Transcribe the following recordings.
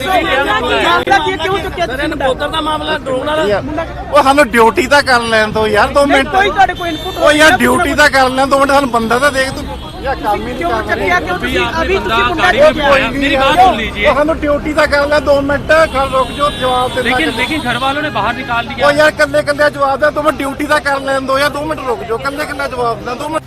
ਮਾਮਲਾ ਕੀ ਕਿਉਂ ਚੁੱਕਿਆ ਸਰ ਇਹਨਾਂ ਪੁੱਤਰ ਦਾ ਮਾਮਲਾ ਡਰੋਨ ਵਾਲਾ ਉਹ ਸਾਨੂੰ ਡਿਊਟੀ ਤਾਂ ਕਰ ਲੈਣ ਦੋ ਯਾਰ 2 ਮਿੰਟ ਕੋਈ ਤੁਹਾਡੇ ਕੋਈ ਇਨਪੁਟ ਉਹ ਯਾਰ ਡਿਊਟੀ ਤਾਂ ਕਰ ਲੈਣ 2 ਮਿੰਟ ਸਾਨੂੰ ਬੰਦਾ ਤਾਂ ਦੇਖ ਤੂੰ ਯਾਰ ਕੰਮ ਹੀ ਨਹੀਂ ਕਿਉਂ ਕਰ ਚੱਕਿਆ ਰਿਹਾ ਕਿਉਂ ਤੁਸੀਂ ਅਭੀ ਤੁਸੀਂ ਮੁੰਡਾ गाड़ी ਕਿਉਂ में ਕਿਹਾ बिठाया मेरी बात सुन लीजिए ਉਹ ਸਾਨੂੰ ਡਿਊਟੀ ਤਾਂ ਕਰ ਲੈ 2 ਮਿੰਟ ਖੜ ਰੁਕ ਜਾਓ ਜਵਾਬ ਦੇ लेकिन लेकिन घर वालों ने बाहर निकाल दिया ਉਹ ਯਾਰ ਕੱਲੇ ਕੱਲੇ ਜਵਾਬ ਦੇ 2 ਮਿੰਟ ਡਿਊਟੀ ਤਾਂ ਕਰ ਲੈਣ ਦੋ ਯਾਰ 2 ਮਿੰਟ ਰੁਕ ਜਾਓ ਕੱਲੇ ਕੱਲੇ ਜਵਾਬ ਦੇ 2 ਮਿੰਟ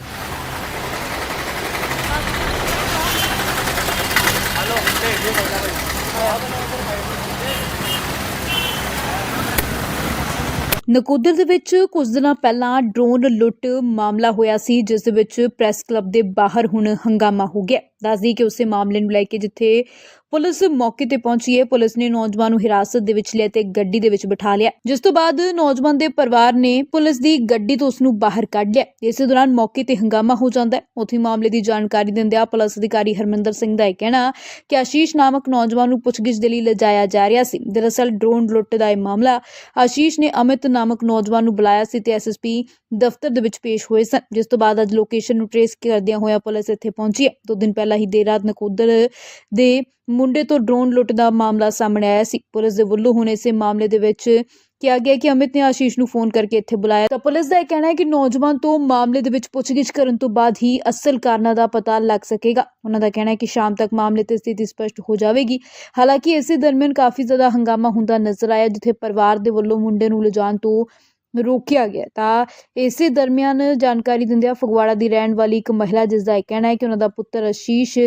ਨਕੋਦਰ ਦੇ ਵਿੱਚ ਕੁਝ ਦਿਨਾਂ ਪਹਿਲਾਂ ਡਰੋਨ ਲੁੱਟ ਮਾਮਲਾ ਹੋਇਆ ਸੀ, ਜਿਸ ਦੇ ਵਿੱਚ ਪ੍ਰੈਸ ਕਲੱਬ ਦੇ ਬਾਹਰ ਹੁਣ ਹੰਗਾਮਾ ਹੋ ਗਿਆ। ਦੱਸਦੀ ਕਿ ਉਸੇ ਮਾਮਲੇ ਨੂੰ ਲੈ ਕੇ ਜਿੱਥੇ ਪੁਲਿਸ ਮੌਕੇ ਤੇ ਪਹੁੰਚੀ ਹੈ, ਪੁਲਿਸ ਨੇ ਨੌਜਵਾਨ ਨੂੰ ਹਿਰਾਸਤ ਦੇ ਵਿੱਚ ਲਿਆ ਤੇ ਗੱਡੀ ਦੇ ਵਿੱਚ ਬਿਠਾ ਲਿਆ। ਜਿਸ ਤੋਂ ਬਾਅਦ ਨੌਜਵਾਨ ਦੇ ਪਰਿਵਾਰ ਨੇ ਪੁਲਿਸ ਦੀ ਗੱਡੀ ਤੋਂ ਉਸ ਨੂੰ ਬਾਹਰ ਕੱਢ ਲਿਆ। ਇਸੇ ਦੌਰਾਨ ਮੌਕੇ ਤੇ ਹੰਗਾਮਾ ਹੋ ਜਾਂਦਾ ਹੈ। ਉੱਥੇ ਮਾਮਲੇ ਦੀ ਜਾਣਕਾਰੀ ਦਿੰਦਿਆਂ ਪੁਲਿਸ ਅਧਿਕਾਰੀ ਹਰਮਿੰਦਰ ਸਿੰਘ ਦਾ ਇਹ ਕਹਿਣਾ ਕਿ ਆਸ਼ੀਸ਼ ਨਾਮਕ ਨੌਜਵਾਨ ਨੂੰ ਪੁੱਛਗਿੱਛ ਦੇ ਲਈ ਲਿਜਾਇਆ ਜਾ ਰਿਹਾ ਸੀ। ਦਰਅਸਲ ਡਰੋਨ ਲੁੱਟ ਦਾ ਇਹ ਮਾਮਲਾ ਆਸ਼ੀਸ਼ ਨੇ ਅਮਿਤ ਨਾਮਕ ਨੌਜਵਾਨ ਨੂੰ ਬੁਲਾਇਆ ਸੀ ਤੇ ਐਸਐਸਪੀ ਦਫ਼ਤਰ ਦੇ ਵਿੱਚ ਪੇਸ਼ ਹੋਏ ਸਨ। ਜਿਸ ਤੋਂ ਬਾਅਦ ਅੱਜ ਲੋਕੇਸ਼ਨ ਨੂੰ ਟ੍ਰੇਸ ਕਰਦਿਆਂ ਹੋਇਆ ਪੁਲਿਸ ਇੱਥੇ ਪਹੁੰਚੀ ਹੈ। ਦੋ ਦਿਨ ਪਹਿਲਾਂ ਹੀ ਦੇਰ ਰਾਤ ਨਕੋਦਰ ਦੇ ਮੁੰਡੇ ਤੋਂ ਡਰੋਨ ਲੁੱਟ ਦਾ ਮਾਮਲਾ ਸਾਹਮਣੇ ਆਇਆ ਸੀ। ਪੁਲਿਸ ਦੇ ਵੱਲੋਂ ਹੁਣ ਇਸੇ ਮਾਮਲੇ ਦੇ ਵਿੱਚ ਕਿਹਾ ਗਿਆ ਕਿ ਅਮਿਤ ਨੇ ਆਸ਼ੀਸ਼ ਨੂੰ ਫੋਨ ਕਰਕੇ ਇੱਥੇ ਬੁਲਾਇਆ। ਤਾਂ ਪੁਲਿਸ ਦਾ ਇਹ ਕਹਿਣਾ ਹੈ ਕਿ ਨੌਜਵਾਨ ਤੋਂ ਮਾਮਲੇ ਦੇ ਵਿੱਚ ਪੁੱਛਗਿੱਛ ਕਰਨ ਤੋਂ ਬਾਅਦ ਹੀ ਅਸਲ ਕਾਰਨਾਂ ਦਾ ਪਤਾ ਲੱਗ ਸਕੇਗਾ। ਉਹਨਾਂ ਦਾ ਕਹਿਣਾ ਹੈ ਕਿ ਸ਼ਾਮ ਤੱਕ ਮਾਮਲੇ ਤੇ ਸਥਿਤੀ ਸਪਸ਼ਟ ਹੋ ਜਾਵੇਗੀ। ਹਾਲਾਂਕਿ ਇਸੇ ਦਰਮਿਆਨ ਕਾਫੀ ਜ਼ਿਆਦਾ ਹੰਗਾਮਾ ਹੁੰਦਾ ਨਜ਼ਰ ਆਇਆ, ਜਿੱਥੇ ਪਰਿਵਾਰ ਦੇ ਵੱਲੋਂ ਮੁੰਡੇ ਨੂੰ ਲਿਜਾਣ ਤੋਂ ਰੋਕਿਆ ਗਿਆ ਤਾਂ ਇਸੇ ਦਰਮਿਆਨ ਜਾਣਕਾਰੀ ਦਿੰਦਿਆਂ ਫਗਵਾੜਾ ਦੀ ਰਹਿਣ ਵਾਲੀ ਇੱਕ ਮਹਿਲਾ, ਜਿਸ ਦਾ ਇਹ ਕਹਿਣਾ ਹੈ ਕਿ ਉਹਨਾਂ ਦਾ ਪੁੱਤਰ ਆਸ਼ੀਸ਼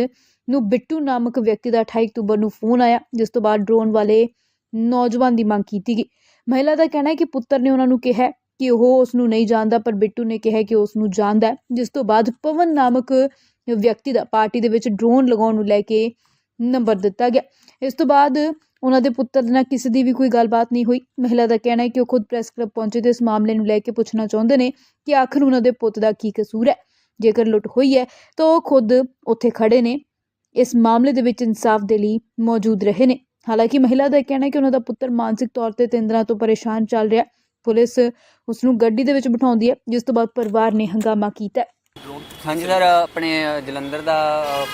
ਨੂੰ ਬਿੱਟੂ ਨਾਮਕ ਵਿਅਕਤੀ ਦਾ 28 ਅਕਤੂਬਰ ਨੂੰ ਫੋਨ ਆਇਆ, ਜਿਸ ਤੋਂ ਬਾਅਦ ਡਰੋਨ ਵਾਲੇ ਨੌਜਵਾਨ ਦੀ ਮੰਗ ਕੀਤੀ ਗਈ। ਮਹਿਲਾ ਦਾ ਕਹਿਣਾ ਹੈ ਕਿ ਪੁੱਤਰ ਨੇ ਉਹਨਾਂ ਨੂੰ ਕਿਹਾ ਕਿ ਉਹ ਉਸ ਨੂੰ ਨਹੀਂ ਜਾਣਦਾ, ਪਰ ਬਿੱਟੂ ਨੇ ਕਿਹਾ ਕਿ ਉਸ ਨੂੰ ਜਾਣਦਾ ਜਿਸ ਤੋਂ ਬਾਅਦ ਪਵਨ ਨਾਮਕ ਵਿਅਕਤੀ ਦਾ ਪਾਰਟੀ ਦੇ ਵਿੱਚ ਡਰੋਨ ਲਗਾਉਣ ਨੂੰ ਲੈ ਕੇ ਨੰਬਰ ਦਿੱਤਾ ਗਿਆ। ਇਸ ਤੋਂ ਬਾਅਦ ਉਹਨਾਂ ਦੇ ਪੁੱਤਰ ਨਾਲ ਕਿਸੇ ਦੀ ਵੀ ਕੋਈ ਗੱਲਬਾਤ ਨਹੀਂ ਹੋਈ। ਮਹਿਲਾ ਦਾ ਕਹਿਣਾ ਹੈ ਕਿ ਉਹ ਖੁਦ ਪ੍ਰੈਸ ਕਲੱਬ ਪਹੁੰਚੇ ਤੇ ਇਸ ਮਾਮਲੇ ਨੂੰ ਲੈ ਕੇ ਪੁੱਛਣਾ ਚਾਹੁੰਦੇ ਨੇ ਕਿ ਆਖਰ ਉਹਨਾਂ ਦੇ ਪੁੱਤ ਦਾ ਕੀ ਕਸੂਰ ਹੈ। ਜੇਕਰ ਲੁੱਟ ਹੋਈ ਹੈ, ਤਾਂ ਉਹ ਖੁਦ ਉੱਥੇ ਖੜੇ ਨੇ। ਇਸ ਮਾਮਲੇ ਦੇ ਵਿੱਚ ਇਨਸਾਫ ਦੇ ਲਈ ਮੌਜੂਦ ਰਹੇ ਨੇ। ਹਾਲਾਂਕਿ ਮਹਿਲਾ ਦਾ ਕਹਿਣਾ ਹੈ ਕਿ ਉਹਨਾਂ ਦਾ ਪੁੱਤਰ ਮਾਨਸਿਕ ਤੌਰ ਤੇ ਤਿੰਨ ਤੋਂ ਪਰੇਸ਼ਾਨ ਚੱਲ ਰਿਹਾ ਪੁਲਿਸ ਉਸ ਨੂੰ ਗੱਡੀ ਦੇ ਵਿੱਚ ਬਿਠਾਉਂਦੀ ਹੈ, ਜਿਸ ਤੋਂ ਬਾਅਦ ਪਰਿਵਾਰ ਨੇ ਹੰਗਾਮਾ ਕੀਤਾ ਹਾਂਜੀ ਸਰ, ਆਪਣੇ ਜਲੰਧਰ ਦਾ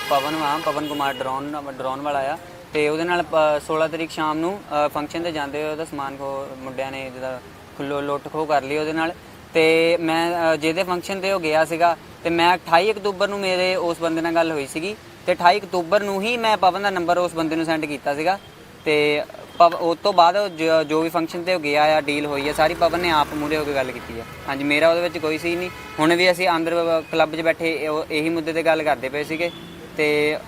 ਪਵਨ ਵਾ, ਪਵਨ ਕੁਮਾਰ ਡਰੋਨ ਡਰੋਨ ਵਾਲਾ ਆ। ਤੇ ਉਹਦੇ ਨਾਲ ਪ- 16 ਤਰੀਕ ਸ਼ਾਮ ਨੂੰ ਫੰਕਸ਼ਨ ਤੇ ਜਾਂਦੇ ਹੋਏ ਉਹਦਾ ਸਮਾਨ ਖੋ, ਮੁੰਡਿਆਂ ਨੇ ਜਿਹਦਾ ਖੁੱਲੋ ਲੁੱਟ ਖੋ ਕਰ ਲਈ ਉਹਦੇ ਨਾਲ। ਤੇ ਮੈਂ ਜਿਹਦੇ ਫੰਕਸ਼ਨ ਤੇ ਉਹ ਗਿਆ ਸੀਗਾ, ਤੇ ਮੈਂ 28 ਅਕਤੂਬਰ ਨੂੰ ਮੇਰੇ ਉਸ ਬੰਦੇ ਨਾਲ ਗੱਲ ਹੋਈ ਸੀਗੀ, ਤੇ 28 ਅਕਤੂਬਰ ਨੂੰ ਹੀ ਮੈਂ ਪਵਨ ਦਾ ਨੰਬਰ ਉਸ ਬੰਦੇ ਨੂੰ ਸੈਂਡ ਕੀਤਾ ਸੀਗਾ। ਤੇ ਪਵ ਉਸ ਤੋਂ ਬਾਅਦ ਜੋ ਵੀ ਫੰਕਸ਼ਨ ਤੇ ਉਹ ਗਿਆ ਆ ਡੀਲ ਹੋਈ ਆ, ਸਾਰੀ ਪਵਨ ਨੇ ਆਪ ਮੂਹਰੇ ਹੋ ਕੇ ਗੱਲ ਕੀਤੀ ਆ। ਹਾਂਜੀ, ਮੇਰਾ ਉਹਦੇ ਵਿੱਚ ਕੋਈ ਸੀ ਨਹੀਂ ਹੁਣ ਵੀ ਅਸੀਂ ਅੰਦਰ ਕਲੱਬ 'ਚ ਬੈਠੇ, ਇਹ- ਇਹੀ ਮੁੱਦੇ ਤੇ ਗੱਲ ਕਰਦੇ ਪਏ ਸੀਗੇ। ਤੇ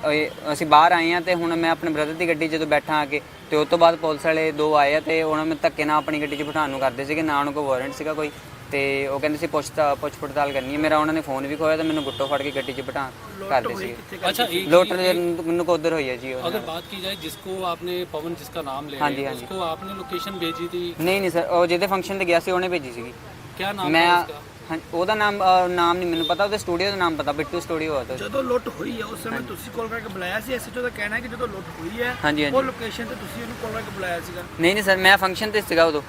ਇਹ- ਅਸੀਂ ਬਾਹਰ ਆਏ ਆ ਤੇ ਹੁਣ ਮੈਂ ਆਪਣੇ ਬ੍ਰਦਰ ਦੀ ਗੱਡੀ 'ਚ ਜਦੋਂ ਬੈਠਾ ਆ ਕੇ ਤੇ ਉਸ ਤੋਂ ਬਾਅਦ ਪੁਲਿਸ ਵਾਲੇ ਦੋ ਆਏ ਆ ਤੇ ਉਹਨਾਂ ਨੂੰ ਧੱਕੇ ਨਾਲ ਆਪਣੀ ਗੱਡੀ 'ਚ ਬਿਠਾਉਣ ਨੂੰ ਕਰਦੇ ਸੀਗੇ ਨਾ ਉਹਨਾਂ ਕੋਲ ਵਾਰੰਟ ਸੀਗਾ ਕੋਈ ਤੇ ਉਹ ਕਹਿੰਦੇ ਸੀ ਪੁੱਛ ਤਾ- ਪੁੱਛ ਪੜਤਾਲ ਕਰਨੀ ਹੈ ਮੇਰਾ ਉਹਨਾਂ ਨੇ ਫੋਨ ਵੀ ਖੋਇਆ ਤੇ ਮੈਨੂੰ ਗੁੱਟੋ ਫੜ ਕੇ ਗੱਡੀ 'ਚ ਬਿਠਾ ਕਰਦੇ ਸੀਗੇ अच्छा एक ਲੋਟ ਨਕੋਦਰ ਹੋਈ ਹੈ ਜੀ ਉਹ अगर बात की जाए जिसको आपने पवन जिसका नाम ले हाँ रहे जी, हैं, हाँ जी। उसको आपने लोकेशन भेजी थी ਨਹੀਂ ਨਹੀਂ ਸਰ ਉਹ ਜਿਹਦੇ ਫੰਕਸ਼ਨ ਤੇ ਗਿਆ ਸੀ ਉਹਨੇ ਭੇਜੀ ਸੀਗੀ क्या नाम ਮੈਂ था उसका ਹਾਂ ਉਹਦਾ ਨਾਮ ਅਹ, ਨਾਮ ਨਹੀਂ ਮੈਨੂੰ ਪਤਾ ਉਹਦੇ ਸਟੂਡੀਓ ਦਾ ਨਾਮ ਪਤਾ ਬਿੱਟੂ ਸਟੂਡੀਓ ਆ ਤਾਂ ਜਦੋਂ ਲੁੱਟ ਹੋਈ ਹੈ ਉਸ ਸਮੇਂ ਤੁਸੀਂ ਕਾਲ ਕਰਕੇ ਬੁਲਾਇਆ ਸੀ ਐਸਐਚਓ ਦਾ ਕਹਿਣਾ ਹੈ ਕਿ ਜਦੋਂ ਲੁੱਟ ਹੋਈ ਹੈ ਹਾਂਜੀ, ਹਾਂਜੀ। ਉਹ ਲੋਕੇਸ਼ਨ ਤੇ ਤੁਸੀਂ ਉਹਨੂੰ ਕਾਲ ਕਰਕੇ ਬੁਲਾਇਆ ਸੀਗਾ ਨਹੀਂ ਨਹੀਂ ਸਰ ਮੈਂ ਫੰਕਸ਼ਨ ਤੇ ਸੀਗਾ ਉਦੋਂ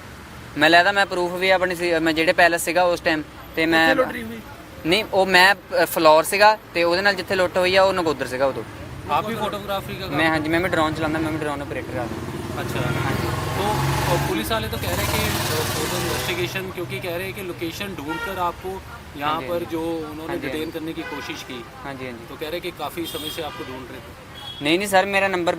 ਮੈਂ ਲੈਦਾ ਮੈਂ ਪ੍ਰੂਫ ਵੀ ਆਪਣੀ ਸੀ ਮੈਂ ਜਿਹੜੇ ਪੈਲਸ ਸੀਗਾ ਉਸ ਟਾਈਮ ਤੇ ਮੈਂ ਕਿੱਥੇ ਲੁੱਟ ਰਹੀ ਹੋਈ ਨਹੀਂ ਉਹ ਮੈਂ ਫਲੋਰ ਸੀਗਾ ਤੇ ਉਹਦੇ ਨਾਲ ਜਿੱਥੇ ਲੁੱਟ ਹੋਈ ਆ ਉਹ ਨਗੋਦਰ ਸੀਗਾ ਉਦੋਂ आप भी फोटोग्राफी का काम ਮੈਂ ਹਾਂਜੀ ਮੈਂ ਵੀ ਡਰੋਨ ਚਲਾਉਂਦਾ ਮੈਂ ਵੀ ਡਰੋਨ ਆਪਰੇਟਰ ਆ अच्छा तो और पुलिस वाले तो कह रहे हैं कि फोटो इन्वेस्टिगेशन क्योंकि कह रहे हैं कि लोकेशन ढूंढकर आपको यहाँ हाँ जी, पर हाँ जो उन्होंने हाँ जी, डिटेन हाँ करने की कोशिश की ਹਾਂਜੀ ਹਾਂਜੀ तो कह रहे हैं कि काफ़ी समय से आपको ढूंढ रहे थे ਨਹੀਂ ਨਹੀਂ ਸਰ ਮੇਰਾ ਨੰਬਰ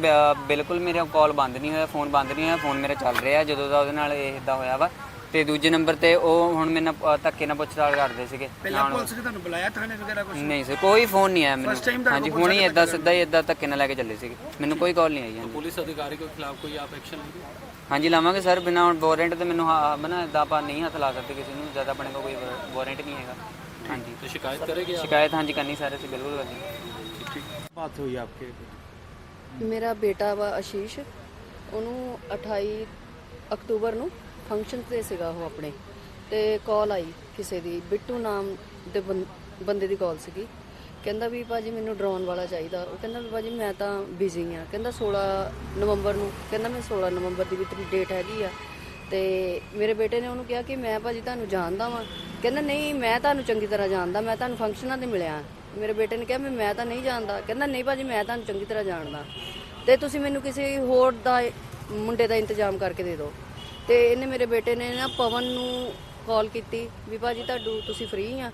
ਬਿਲਕੁਲ ਮੇਰਾ ਕਾਲ ਬੰਦ ਨਹੀਂ ਹੋਇਆ ਫੋਨ ਬੰਦ ਨਹੀਂ ਹੋਇਆ ਫੋਨ ਮੇਰਾ ਚੱਲ ਰਿਹਾ ਜਦੋਂ ਦਾ ਉਹਦੇ ਨਾਲ ਇਹ ਇਦਾਂ ਹੋਇਆ ਵਾ ਤੇ ਦੂਜੇ ਨੰਬਰ ਤੇ ਉਹ ਹੁਣ ਮੇਰੇ ਨਾਲ ਅ, ਧੱਕੇ ਨਾਲ ਪੁੱਛਤਾਲ ਕਰਦੇ ਸੀਗੇ ਪਹਿਲਾਂ ਨਾਲ- ਪੁਲਿਸ ਨੇ ਤੁਹਾਨੂੰ ਬੁਲਾਇਆ ਥਾਣੇ ਵਗੈਰਾ ਕੁਝ ਨਹੀਂ ਸਰ ਕੋਈ ਫੋਨ ਨਹੀਂ ਆਇਆ First time ਮੈਨੂੰ ਤੁਹਾਡੇ ਹਾਂਜੀ ਕੋਲ ਹੁਣ ਹੀ ਪੁਲਿਸ ਇਦਾਂ ਸਿੱਧਾ ਹੀ ਇਦਾਂ ਧੱਕੇ ਨਾਲ ਲੈ ਕੇ ਚੱਲੇ ਸੀਗੇ ਮੈਨੂੰ ਕੋਈ ਕਾਲ ਨਹੀਂ ਆਈ ਹਾਂਜੀ पुलिस अधिकारी के खिलाफ कोई आप एक्शन लेंगे ਹਾਂਜੀ ਲਾਵਾਂਗੇ ਸਰ ਬਿਨਾ ਵਾਰੰਟ ਤੇ ਮੈਨੂੰ ਹਾਂ ਬਣਾ ਇਦਾਂ ਆਪਾਂ ਨਹੀਂ ਹੱਥ ਲਾ ਸਕਦੇ ਕਿਸੇ ਨੂੰ ਜਦ ਆਪਣੇ ਕੋਲ ਕੋਈ ਵਾਰੰਟ ਨਹੀਂ ਹੈਗਾ ਹਾਂਜੀ तो शिकायत करेंगे आप ਸ਼ਿਕਾਇਤ ਹਾਂਜੀ ਕਰਨੀ ਸਰ ਅਸੀਂ ਬਿਲਕੁਲ ਕਰਨੀ ਬਾਤ ਹੋਈ ਆਪਕੇ ਮੇਰਾ ਬੇਟਾ ਵਾ ਆਸ਼ੀਸ਼ ਉਹਨੂੰ 28 ਅਕਤੂਬਰ ਨੂੰ ਫੰਕਸ਼ਨ ਤੇ ਸੀਗਾ ਉਹ ਆਪਣੇ ਤੇ ਕਾਲ ਆਈ ਕਿਸੇ ਦੀ ਬਿੱਟੂ ਨਾਮ ਦੇ ਬੰ- ਬੰਦੇ ਦੀ ਕਾਲ ਸੀਗੀ ਕਹਿੰਦਾ ਵੀ ਭਾਜੀ ਮੈਨੂੰ ਡਰੋਨ ਵਾਲਾ ਚਾਹੀਦਾ। ਉਹ ਕਹਿੰਦਾ ਵੀ ਭਾਜੀ ਮੈਂ ਤਾਂ ਬਿਜ਼ੀ ਆ ਕਹਿੰਦਾ 16 ਨਵੰਬਰ ਨੂੰ, ਕਹਿੰਦਾ ਮੈਂ 16 ਨਵੰਬਰ ਦੀ ਵੀ ਤੇਰੀ ਡੇਟ ਹੈਗੀ ਆ। ਤੇ ਮੇਰੇ ਬੇਟੇ ਨੇ ਉਹਨੂੰ ਕਿਹਾ ਕਿ ਮੈਂ ਭਾਜੀ ਤੁਹਾਨੂੰ ਜਾਣਦਾ ਵਾਂ। ਕਹਿੰਦਾ ਨਹੀਂ, ਮੈਂ ਤੁਹਾਨੂੰ ਚੰਗੀ ਤਰ੍ਹਾਂ ਜਾਣਦਾ, ਮੈਂ ਤੁਹਾਨੂੰ ਫੰਕਸ਼ਨਾਂ ਤੇ ਮਿਲਿਆ। ਮੇਰੇ ਬੇਟੇ ਨੇ ਕਿਹਾ ਵੀ ਮੈਂ ਤਾਂ ਨਹੀਂ ਜਾਣਦਾ। ਕਹਿੰਦਾ ਨਹੀਂ ਭਾਜੀ, ਮੈਂ ਤੁਹਾਨੂੰ ਚੰਗੀ ਤਰ੍ਹਾਂ ਜਾਣਦਾ। ਤੇ ਤੁਸੀਂ ਮੈਨੂੰ ਕਿਸੇ ਹੋਰ ਦਾ ਮੁੰਡੇ ਦਾ ਇੰਤਜ਼ਾਮ ਕਰਕੇ ਦੇ ਦਿਓ। ਤੇ ਇਹਨੇ ਮੇਰੇ ਬੇਟੇ ਨੇ ਨਾ ਪਵਨ ਨੂੰ ਕਾਲ ਕੀਤੀ ਵੀ ਭਾਜੀ ਤੁਹਾਡੂ ਤੁਸੀਂ ਫ੍ਰੀ ਆ।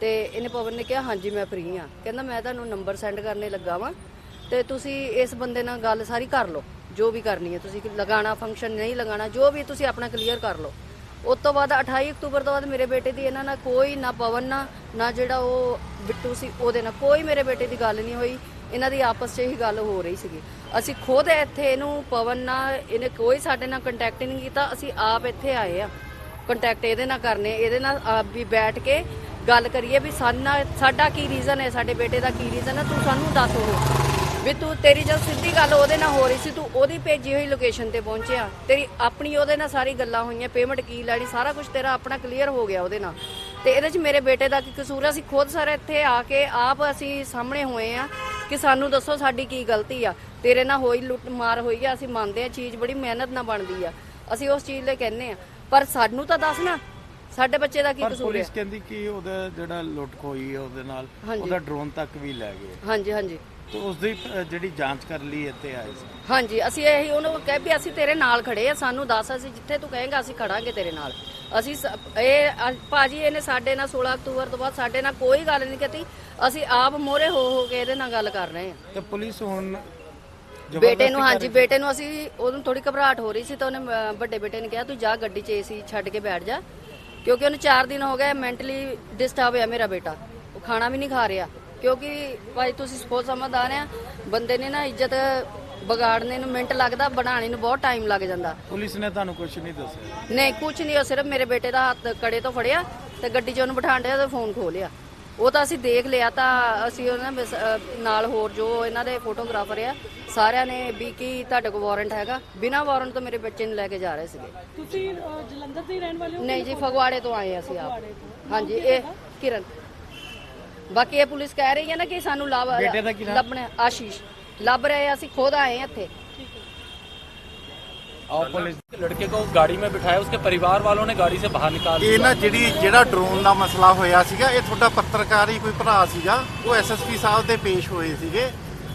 ਤੇ ਇਹਨੇ ਪਵਨ ਨੇ ਕਿਹਾ, ਹਾਂਜੀ, ਮੈਂ ਫ੍ਰੀ ਆ ਕਹਿੰਦਾ, ਮੈਂ ਤੁਹਾਨੂੰ ਨੰਬਰ ਸੈਂਡ ਕਰਨੇ ਲੱਗਾ ਵਾਂ ਤੇ ਤੁਸੀਂ ਇਸ ਬੰਦੇ ਨਾਲ ਗੱਲ ਸਾਰੀ ਕਰ ਲਓ, ਜੋ ਵੀ ਕਰਨੀ ਹੈ। ਤੁਸੀਂ ਲਗਾਣਾ ਫੰਕਸ਼ਨ ਨਹੀਂ ਲਗਾਣਾ ਜੋ ਵੀ ਤੁਸੀਂ ਆਪਣਾ ਕਲੀਅਰ ਕਰ ਲਓ। ਉਸ ਤੋਂ ਬਾਅਦ 28 ਅਕਤੂਬਰ ਤੋਂ ਬਾਅਦ ਮੇਰੇ ਬੇਟੇ ਦੀ ਇਹਨਾਂ ਨਾਲ ਕੋਈ ਨਾ ਪਵਨ ਨਾਲ, ਨਾ ਜਿਹੜਾ ਉਹ ਬਿੱਟੂ ਸੀ, ਉਹਦੇ ਨਾਲ ਕੋਈ ਮੇਰੇ ਬੇਟੇ ਦੀ ਗੱਲ ਨਹੀਂ ਹੋਈ। ਇਹਨਾਂ ਦੀ ਆਪਸ 'ਚ ਹੀ ਗੱਲ ਹੋ ਰਹੀ ਸੀਗੀ। ਅਸੀਂ ਖੁਦ ਇੱਥੇ ਇਹਨੂੰ, ਪਵਨ ਨਾਲ ਇਹਨੇ ਕੋਈ ਸਾਡੇ ਨਾਲ ਕੰਟੈਕਟ ਨਹੀਂ ਕੀਤਾ। ਅਸੀਂ ਆਪ ਇੱਥੇ ਆਏ ਆ। ਕੰਟੈਕਟ ਇਹਦੇ ਨਾਲ ਕਰਨੇ, ਇਹਦੇ ਨਾਲ ਆਪ ਵੀ ਬੈਠ ਕੇ ਗੱਲ ਕਰੀਏ ਵੀ ਸਾਡਾ ਸਾਡਾ ਕੀ ਰੀਜ਼ਨ ਹੈ, ਸਾਡੇ ਬੇਟੇ ਦਾ ਕੀ ਰੀਜ਼ਨ ਹੈ, ਤੂੰ ਸਾਨੂੰ ਦੱਸ ਉਹ। ਵੀ ਤੂੰ ਤੇਰੀ ਜਦ ਸਿੱਧੀ ਗੱਲ ਉਹਦੇ ਨਾਲ ਹੋ ਰਹੀ ਸੀ, ਤੂੰ ਉਹਦੀ ਭੇਜੀ ਹੋਈ ਲੋਕੇਸ਼ਨ ਤੇ ਪਹੁੰਚਿਆ। ਤੇਰੀ ਆਪਣੀ ਉਹਦੇ ਨਾਲ ਸਾਰੀ ਗੱਲਾਂ ਹੋਈਆਂ ਪੇਮੈਂਟ ਕੀ ਲੈਣੀ, ਸਾਰਾ ਕੁਝ ਤੇਰਾ ਆਪਣਾ ਕਲੀਅਰ ਹੋ ਗਿਆ ਉਹਦੇ ਨਾਲ। ਤੇ ਇਹਦੇ 'ਚ ਮੇਰੇ ਬੇਟੇ ਦਾ ਕੀ ਕਸੂਰ ਹੈ? ਅਸੀਂ ਖੁਦ ਸਾਰੇ ਇੱਥੇ ਆ ਕੇ ਆਪ ਅਸੀਂ ਸਾਹਮਣੇ ਹੋਏ ਆ ਕਿ ਸਾਨੂੰ ਦੱਸੋ ਸਾਡੀ ਕੀ ਗਲਤੀ ਆ। ਤੇਰੇ ਨਾਲ ਹੋਈ ਲੁੱਟ ਮਾਰ ਹੋਈ ਆ, ਅਸੀਂ ਮੰਨਦੇ ਆ, ਚੀਜ਼ ਬੜੀ ਮਿਹਨਤ ਨਾਲ ਬਣਦੀ ਆ। ਅਸੀਂ ਉਸ ਚੀਜ਼ ਲਈ ਕਹਿੰਨੇ ਆ। ਪਰ ਸਾਨੂੰ ਤਾਂ ਦੱਸ ਨਾ ਸਾਡੇ ਬੱਚੇ ਦਾ ਕੀ ਪਰ ਕਸੂਰ ਹੈ ਪੁਲਿਸ ਕਹਿੰਦੀ ਕਿ ਉਹਦਾ ਜਿਹੜਾ ਲੁੱਟ ਖੋਈ ਹੈ ਉਹਦੇ ਨਾਲ ਹਾਂਜੀ। ਉਹਦਾ ਡਰੋਨ ਤੱਕ ਵੀ ਲੈ ਗਏ। ਹਾਂਜੀ ਹਾਂਜੀ। ਤੇ ਉਸ ਦੀ ਅ, ਜਿਹੜੀ ਜਾਂਚ ਕਰਨ ਲਈ ਇੱਥੇ ਆਏ ਸੀ। ਹਾਂਜੀ ਅਸੀਂ ਇਹੀ ਉਹਨੂੰ ਕਹਿ ਵੀ ਅਸੀਂ ਤੇਰੇ ਨਾਲ ਖੜੇ ਆ ਸਾਨੂੰ ਦੱਸ ਅਸੀਂ ਜਿੱਥੇ ਤੂੰ ਕਹੇਂਗਾ ਅਸੀਂ ਖੜਾਂਗੇ ਤੇਰੇ ਨਾਲ। ਅਸੀਂ ਸ- ਇਹ ਅ- ਭਾਜੀ ਇਹਨੇ ਸਾਡੇ ਨਾਲ 16 ਅਕਤੂਬਰ ਤੋਂ ਬਾਅਦ ਸਾਡੇ ਨਾਲ ਕੋਈ ਗੱਲ ਨਹੀਂ ਕੀਤੀ। ਅਸੀਂ ਆਪ ਮੋਰੇ ਹੋ ਹੋ ਕੇ ਇਹਦੇ ਨਾਲ ਗੱਲ ਕਰ ਰਹੇ ਹਾਂ। ਤੇ ਪੁਲਿਸ ਹੁਣ ਬੇਟੇ ਨੂੰ ਹਾਂਜੀ ਬੇਟੇ ਨੂੰ ਅਸੀਂ ਉਹਨੂੰ ਥੋੜੀ ਘਬਰਾਹਟ ਹੋ ਰਹੀ ਸੀ ਤਾਂ ਉਹਨੇ ਅ, ਵੱਡੇ ਬੇਟੇ ਨੇ ਕਿਹਾ ਤੂੰ ਜਾ ਗੱਡੀ 'ਚ ਏਸੀ ਛੱਡ ਕੇ ਬੈਠ ਜਾ ਕਿਉਂਕਿ ਉਹਨੂੰ 4 ਦਿਨ ਹੋ ਗਏ ਮੈਂਟਲੀ ਡਿਸਟਰਬ ਹੋਇਆ ਮੇਰਾ ਬੇਟਾ। ਉਹ ਖਾਣਾ ਵੀ ਨਹੀਂ ਖਾ ਰਿਹਾ। ਕਿਉਂਕਿ ਭਾਈ ਤੁਸੀਂ ਸਪੋਜ਼ ਸਮਝਦਾਰ ਆ। ਬੰਦੇ ਨੇ ਨਾ ਇੱਜ਼ਤ ਵਿਗਾੜਨੇ ਨੂੰ ਮਿੰਟ ਲੱਗਦਾ ਬਣਾਉਣੇ ਨੂੰ ਬਹੁਤ ਟਾਈਮ ਲੱਗ ਜਾਂਦਾ। ਪੁਲਿਸ ਨੇ ਤੁਹਾਨੂੰ ਕੁਝ ਨਹੀਂ ਦੱਸਿਆ? ਨਹੀਂ ਕੁਝ ਨਹੀਂ ਉਹ ਸਿਰਫ ਮੇਰੇ ਬੇਟੇ ਦਾ ਹੱਥ ਕੜੇ ਤੋਂ ਫੜਿਆ ਤੇ ਗੱਡੀ 'ਚ ਉਹਨੂੰ ਬਿਠਾਣ ਡਿਆ ਤੇ ਫੋਨ ਖੋ ਲਿਆ ਉਹ ਤਾਂ ਅਸੀਂ ਦੇਖ ਲਿਆ ਤਾਂ ਅਸੀਂ ਉਹਨਾਂ ਨਾਲ ਹੋਰ ਜੋ ਇਹਨਾਂ ਦੇ ਫੋਟੋਗ੍ਰਾਫਰ ਆ ਸਾਰਿਆਂ ਨੇ ਵੀ ਕੀ ਤੁਹਾਡੇ ਕੋਲ ਵਾਰੰਟ ਹੈਗਾ ਬਿਨਾਂ ਵਾਰੰਟ ਤੋਂ ਮੇਰੇ ਬੱਚੇ ਨੂੰ ਲੈ ਕੇ ਜਾ ਰਹੇ ਸੀਗੇ ਤੁਸੀਂ ਅਹ, ਜਲੰਧਰ ਦੇ ਹੀ ਰਹਿਣ ਵਾਲੇ ਹੋ ਨਹੀਂ ਜੀ ਫਗਵਾੜੇ ਤੋਂ ਆਏ ਅਸੀਂ ਆਪ ਹਾਂਜੀ ਇਹ ਕਿਰਨ ਬਾਕੀ ਇਹ ਪੁਲਿਸ ਕਹਿ ਰਹੀ ਹੈ ਨਾ ਕਿ ਸਾਨੂੰ ਲੱਭ ਬੇਟੇ ਦਾ ਕੀ ਨਾਮ? ਲੱਭਣਾ ਆਸ਼ੀਸ਼ ਲੱਭ ਰਹੇ ਆ, ਅਸੀਂ ਖੁਦ ਆਏ ਹਾਂ ਇੱਥੇ ਆਓ ਪੁਲਿਸ लड़के को गाड़ी में बिठाया उसके परिवार वालों ने गाड़ी से बाहर निकाल ਇਹ ਨਾ ਜਿਹੜੀ ਜਿਹੜਾ ਡਰੋਨ ਦਾ ਮਸਲਾ ਹੋਇਆ ਸੀਗਾ ਇਹ ਤੁਹਾਡਾ ਪੱਤਰਕਾਰ ਹੀ ਕੋਈ ਭਰਾ ਸੀਗਾ ਉਹ ਐਸਐਸਪੀ ਸਾਹਿਬ ਦੇ ਪੇਸ਼ ਹੋਏ ਸੀਗੇ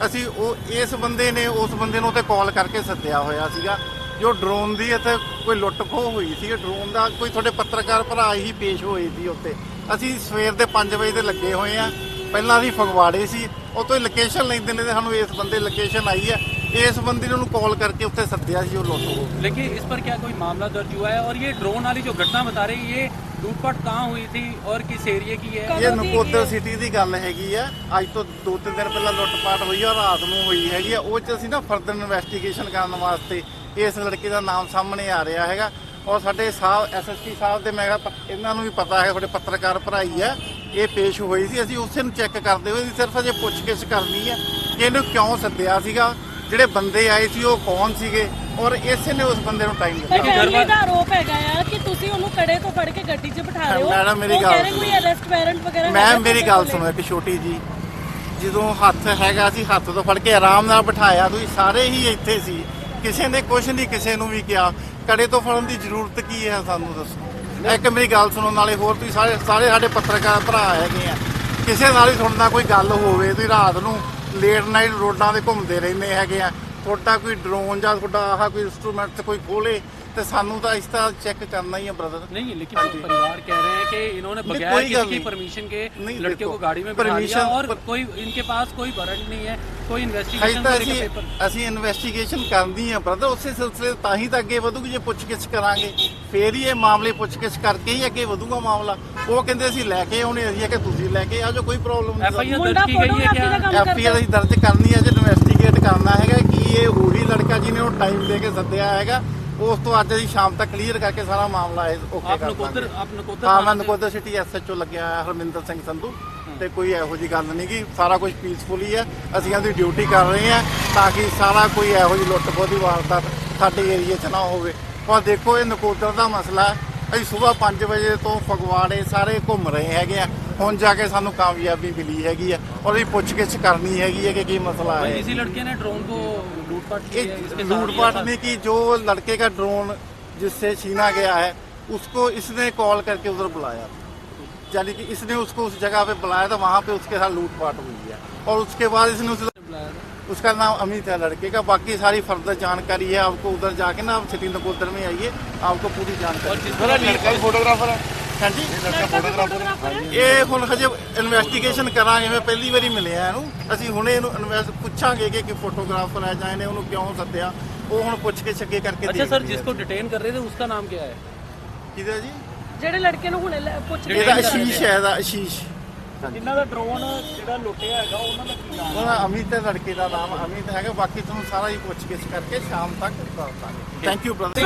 ਅਸੀਂ ਉਹ ਇਸ ਬੰਦੇ ਨੇ ਉਸ ਬੰਦੇ ਨੂੰ ਤੇ ਕਾਲ ਕਰਕੇ ਸੱਦਿਆ ਹੋਇਆ ਸੀਗਾ ਜੋ ਡਰੋਨ ਦੀ ਇੱਥੇ ਕੋਈ ਲੁੱਟ ਖੋਹ ਹੋਈ ਸੀ ਡਰੋਨ ਦਾ ਕੋਈ ਤੁਹਾਡੇ ਪੱਤਰਕਾਰ ਭਰਾ ਹੀ ਪੇਸ਼ ਹੋਏ ਸੀ ਉੱਤੇ ਅਸੀਂ ਸਵੇਰ ਦੇ 5 ਵਜੇ ਦੇ ਲੱਗੇ ਹੋਏ ਆ ਪਹਿਲਾਂ ਅਸੀਂ ਫਗਵਾੜੇ ਸੀ ਉਹ ਤੋਂ ਲੋਕੇਸ਼ਨ ਲੈਂਦੇ ਨੇ ਤੇ ਸਾਨੂੰ ਇਸ ਬੰਦੇ ਲੋਕੇਸ਼ਨ ਆਈ ਹੈ ਇਸ ਬੰਦੇ ਨੇ ਉਹਨੂੰ ਕਾਲ ਕਰਕੇ ਉੱਥੇ ਸੱਦਿਆ ਸੀ ਉਹ ਲੁੱਟ ਹੋ लेकिन इस पर क्या कोई मामला दर्ज हुआ है और ये ड्रोन वाली जो घटना बता रही ये लूटपाट कहाँ हुई थी और किस एरिया की है ਇਹ ਨਕੋਦਰ ਸਿਟੀ ਦੀ ਗੱਲ ਹੈਗੀ ਆ ਅੱਜ ਤੋਂ ਦੋ ਤਿੰਨ ਦਿਨ ਪਹਿਲਾਂ ਲੁੱਟਪਾਟ ਹੋਈ ਆ ਰਾਤ ਨੂੰ ਹੋਈ ਹੈਗੀ ਆ ਉਹ ਚ ਅਸੀਂ ਨਾ ਫਰਦਰ ਇਨਵੈਸਟੀਗੇਸ਼ਨ ਕਰਨ ਵਾਸਤੇ ਇਸ ਲੜਕੇ ਦਾ ਨਾਮ ਸਾਹਮਣੇ ਆ ਰਿਹਾ ਹੈਗਾ ਔਰ ਸਾਡੇ ਸਾਹਿਬ ਐਸਐਸਪੀ ਸਾਹਿਬ ਦੇ ਮੈਂ ਕਿਹਾ ਪ- ਇਹਨਾਂ ਨੂੰ ਵੀ ਪਤਾ ਹੈ ਤੁਹਾਡੇ ਪੱਤਰਕਾਰ ਭਰਾਈ ਆ ਇਹ ਪੇਸ਼ ਹੋਈ ਸੀ ਅਸੀਂ ਉਸੇ ਨੂੰ ਚੈੱਕ ਕਰਦੇ ਹੋਏ ਸਿਰਫ ਅਜੇ ਪੁੱਛਗਿੱਛ ਕਰਨੀ ਹੈ ਕਿ ਇਹਨੂੰ ਕਿਉਂ ਸੱਦਿਆ ਸੀਗਾ ਜਿਹੜੇ ਬੰਦੇ ਆਏ ਸੀ ਉਹ ਕੌਣ ਸੀਗੇ ਔਰ ਇਸੇ ਨੇ ਉਸ ਬੰਦੇ ਨੂੰ ਟਾਈਮ ਦਿੱਤਾ। ਫੈਮਿਲੀ ਦਾ ਆਰੋਪ ਹੈਗਾ ਆ ਕਿ ਤੁਸੀਂ ਉਹਨੂੰ ਕੜੇ ਤੋਂ ਫੜ ਕੇ ਗੱਡੀ 'ਚ ਬਿਠਾ ਰਹੇ ਹੋ। ਮੈਡਮ, ਮੇਰੀ ਗੱਲ ਕੋਈ ਅਰੈਸਟ ਵਾਰੰਟ ਵਗੈਰਾ ਮੈਂ ਮੇਰੀ ਗੱਲ? ਸੁਣੋ ਇੱਕ ਛੋਟੀ ਜੀ। ਜਦੋਂ ਹੱਥ ਹੈਗਾ ਸੀ ਹੱਥ ਤੋਂ ਫੜ ਕੇ ਆਰਾਮ ਨਾਲ ਬਿਠਾਇਆ। ਤੁਸੀਂ ਸਾਰੇ ਹੀ ਇੱਥੇ ਸੀ। ਕਿਸੇ ਨੇ ਕੁਝ ਨਹੀਂ ਕਿਸੇ ਨੂੰ ਵੀ ਕਿਹਾ। ਕੜੇ ਤੋਂ ਫੜਨ ਦੀ ਜ਼ਰੂਰਤ ਕੀ ਹੈ ਸਾਨੂੰ ਦੱਸੋ। ਇੱਕ ਮੇਰੀ ਗੱਲ ਸੁਣੋ ਨਾਲੇ ਹੋਰ ਤੁਸੀਂ ਸਾਰੇ ਸਾਰੇ ਸਾਡੇ ਪੱਤਰਕਾਰ ਭਰਾ ਹੈਗੇ ਆ। ਕਿਸੇ ਨਾਲ ਹੀ ਨਾਲ ਕੋਈ ਗੱਲ ਹੋਵੇ ਤੁਸੀਂ ਰਾਤ ਨੂੰ ਲੇਟ ਨਾਈਟ ਰੋਡਾਂ ਤੇ ਘੁੰਮਦੇ ਰਹਿੰਦੇ ਹੈਗੇ ਆ ਤੁਹਾਡਾ ਕੋਈ ਡਰੋਨ ਜਾਂ ਤੁਹਾਡਾ ਆਹ ਕੋਈ ਇੰਸਟਰੂਮੈਂਟ ਤੇ ਕੋਈ ਖੋਲੇ ਤੇ ਸਾਨੂੰ ਤਾਂ ਇਸ ਤਰ੍ਹਾਂ ਚੈੱਕ ਕਰਨਾ ਹੀ ਹੈ ਬ੍ਰਦਰ नहीं लेकिन परिवार कह रहे हैं कि इन्होंने नहीं, बगैर कोई गल किसी नहीं। परमिशन के नहीं, लड़के देखो, को गाड़ी में बिठा लिया permission- और पर- कोई इनके पास कोई वारंट नहीं है ਕੋਈ ਇਨਵੈਸਟੀਗੇਸ਼ਨ ਦਾ ਜੀ ਅਸੀਂ ਇਨਵੈਸਟੀਗੇਸ਼ਨ ਕਰਨੀ ਆ ਬ੍ਰਦਰ ਉਸੇ ਸਿਲਸਿਲੇ ਤਾਂ ਹੀ ਤਾਂ ਅੱਗੇ ਵਧੂਗੀ ਜੇ ਪੁੱਛਗਿੱਛ ਕਰਾਂਗੇ। ਫੇਰ ਹੀ ਇਹ ਮਾਮਲੇ ਪੁੱਛਗਿੱਛ ਕਰਕੇ ਹੀ ਅੱਗੇ ਵਧੂਗਾ ਮਾਮਲਾ। ਉਹ ਕਹਿੰਦੇ ਅਸੀਂ ਲੈ ਕੇ ਆਉਣੇ ਅਸੀਂ ਕਿ ਤੁਸੀਂ ਲੈ ਕੇ ਆਜੋ ਕੋਈ ਪ੍ਰੋਬਲਮ ਨਹੀਂ। ਐਫ ਕੀ ਗਈ ਹੈ ਕਿ ਐਫ ਅਸੀਂ ਦਰਜ ਕਰਨੀ ਹੈ ਜੇ ਇਨਵੈਸਟੀਗੇਟ ਕਰਨਾ ਹੈਗਾ ਕਿ ਇਹ ਉਹੀ ਲੜਕਾ ਜਿਹਨੇ ਉਹ ਟਾਈਮ ਦੇ ਕੇ ਸੱਦਿਆ ਹੈਗਾ ਉਸ ਤੋਂ ਅੱਜ ਦੀ ਸ਼ਾਮ ਤੱਕ ਕਲੀਅਰ ਕਰਕੇ ਸਾਰਾ ਮਾਮਲਾ ਓਕੇ ਕਰ ਦਾਂਗੇ। ਆਪ ਨਕੋਦਰ ਆਪ ਨਕੋਦਰ ਸਿਟੀ ਐਸਐਚਓ ਲੱਗਿਆ ਹਰਮਿੰਦਰ ਸਿੰਘ ਸੰਧੂ। ਤੇ ਕੋਈ ਇਹੋ ਜੀ ਗੱਲ ਨਹੀਂ ਗੀ ਸਾਰਾ ਕੁਝ ਪੀਸਫੁਲੀ ਹੈ ਅਸੀਂ ਇਹਦੀ ਡਿਊਟੀ ਕਰ ਰਹੇ ਹਾਂ ਤਾਂ ਕਿ ਸਾਰਾ ਕੋਈ ਇਹੋ ਜੀ ਲੁੱਟ ਖੋਹ ਦੀ ਵਾਰਦਾਤ ਸਾਡੇ ਏਰੀਏ 'ਚ ਨਾ ਹੋਵੇ ਪਰ ਦੇਖੋ ਇਹ ਨਕੋਦਰ ਦਾ ਮਸਲਾ ਹੈ। ਅਸੀਂ ਸਵੇਰ 5 ਵਜੇ ਤੋਂ ਫਗਵਾੜੇ ਸਾਰੇ ਘੁੰਮ ਰਹੇ ਹੈਗੇ ਆ ਹੁਣ ਜਾ ਕੇ ਸਾਨੂੰ ਕਾਮਯਾਬੀ ਮਿਲੀ ਹੈਗੀ ਆ ਔਰ ਇਹ ਪੁੱਛਗਿੱਛ ਕਰਨੀ ਹੈਗੀ ਹੈ ਕਿ ਕੀ ਮਸਲਾ भाई, ਹੈ इसी लड़के ने ड्रोन को लूटपाट की है ये इसके साथ लूटपाट लिया था। ने की जो लड़के का ड्रोन जिससे छीना गया है उसको इसने कॉल करके उधर बुलाया यानी कि इसने उसको उस जगह पे बुलाया था वहां पे उसके साथ लूटपाट हुई है और उसके बाद इसने उसे बुलाया था। उसका नाम अमित है लड़के का बाकी सारी फर्दर जानकारी है आपको उधर जाके ना आप सिटी नकोदर में आइए आपको पूरी जानकारी फोटोग्राफर है हाँ जी ਇਹ ਹੁਣ ਹਜੇ ਇਨਵੈਸਟੀਗੇਸ਼ਨ ਕਰਾਂਗੇ ਮੈਂ ਪਹਿਲੀ ਵਾਰੀ ਮਿਲਿਆ ਇਹਨੂੰ ਅਸੀਂ ਹੁਣੇ ਇਹਨੂੰ ਇਨਵੈਸਟ ਪੁੱਛਾਂਗੇ ਕਿ ਕਿ ਫੋਟੋਗ੍ਰਾਫਰ ਹੈ ਜਾਂ ਇਹਨੇ ਉਹਨੂੰ ਕਿਉਂ ਸੱਦਿਆ ਉਹ ਹੁਣ ਪੁੱਛ ਕੇ ਛੱਗੇ ਕਰਕੇ अच्छा सर ਦੇਖਦੇ ਆ। जिसको डिटेन कर रहे थे उसका नाम क्या है ਕਿਹਦਾ ਜੀ ਜਿਹੜੇ ਲੜਕੇ ਨੂੰ ਹੁਣੇ ਲੈ- ਪੁੱਛ ਰਹੇ ਇਹਦਾ ਆਸ਼ੀਸ਼ ਹੈ ਇਹਦਾ ਆਸ਼ੀਸ਼ ਇਹਨਾਂ ਦਾ ਡਰੋਨ ਜਿਹੜਾ ਲੁੱਟਿਆ ਹੈਗਾ ਉਹਨਾਂ ਦਾ ਕੀ ਨਾਮ ਉਹਦਾ ਅਮਿਤ ਹੈ ਲੜਕੇ ਦਾ ਨਾਮ ਅਮਿਤ ਹੈਗਾ। ਬਾਕੀ ਤੁਹਾਨੂੰ ਸਾਰਾ ਹੀ ਪੁੱਛ ਗਿੱਛ ਕਰਕੇ ਸ਼ਾਮ ਤੱਕ ਦੱਸ ਦਾਂਗੇ। ਥੈਂਕ ਯੂ ਬ੍ਰਦਰ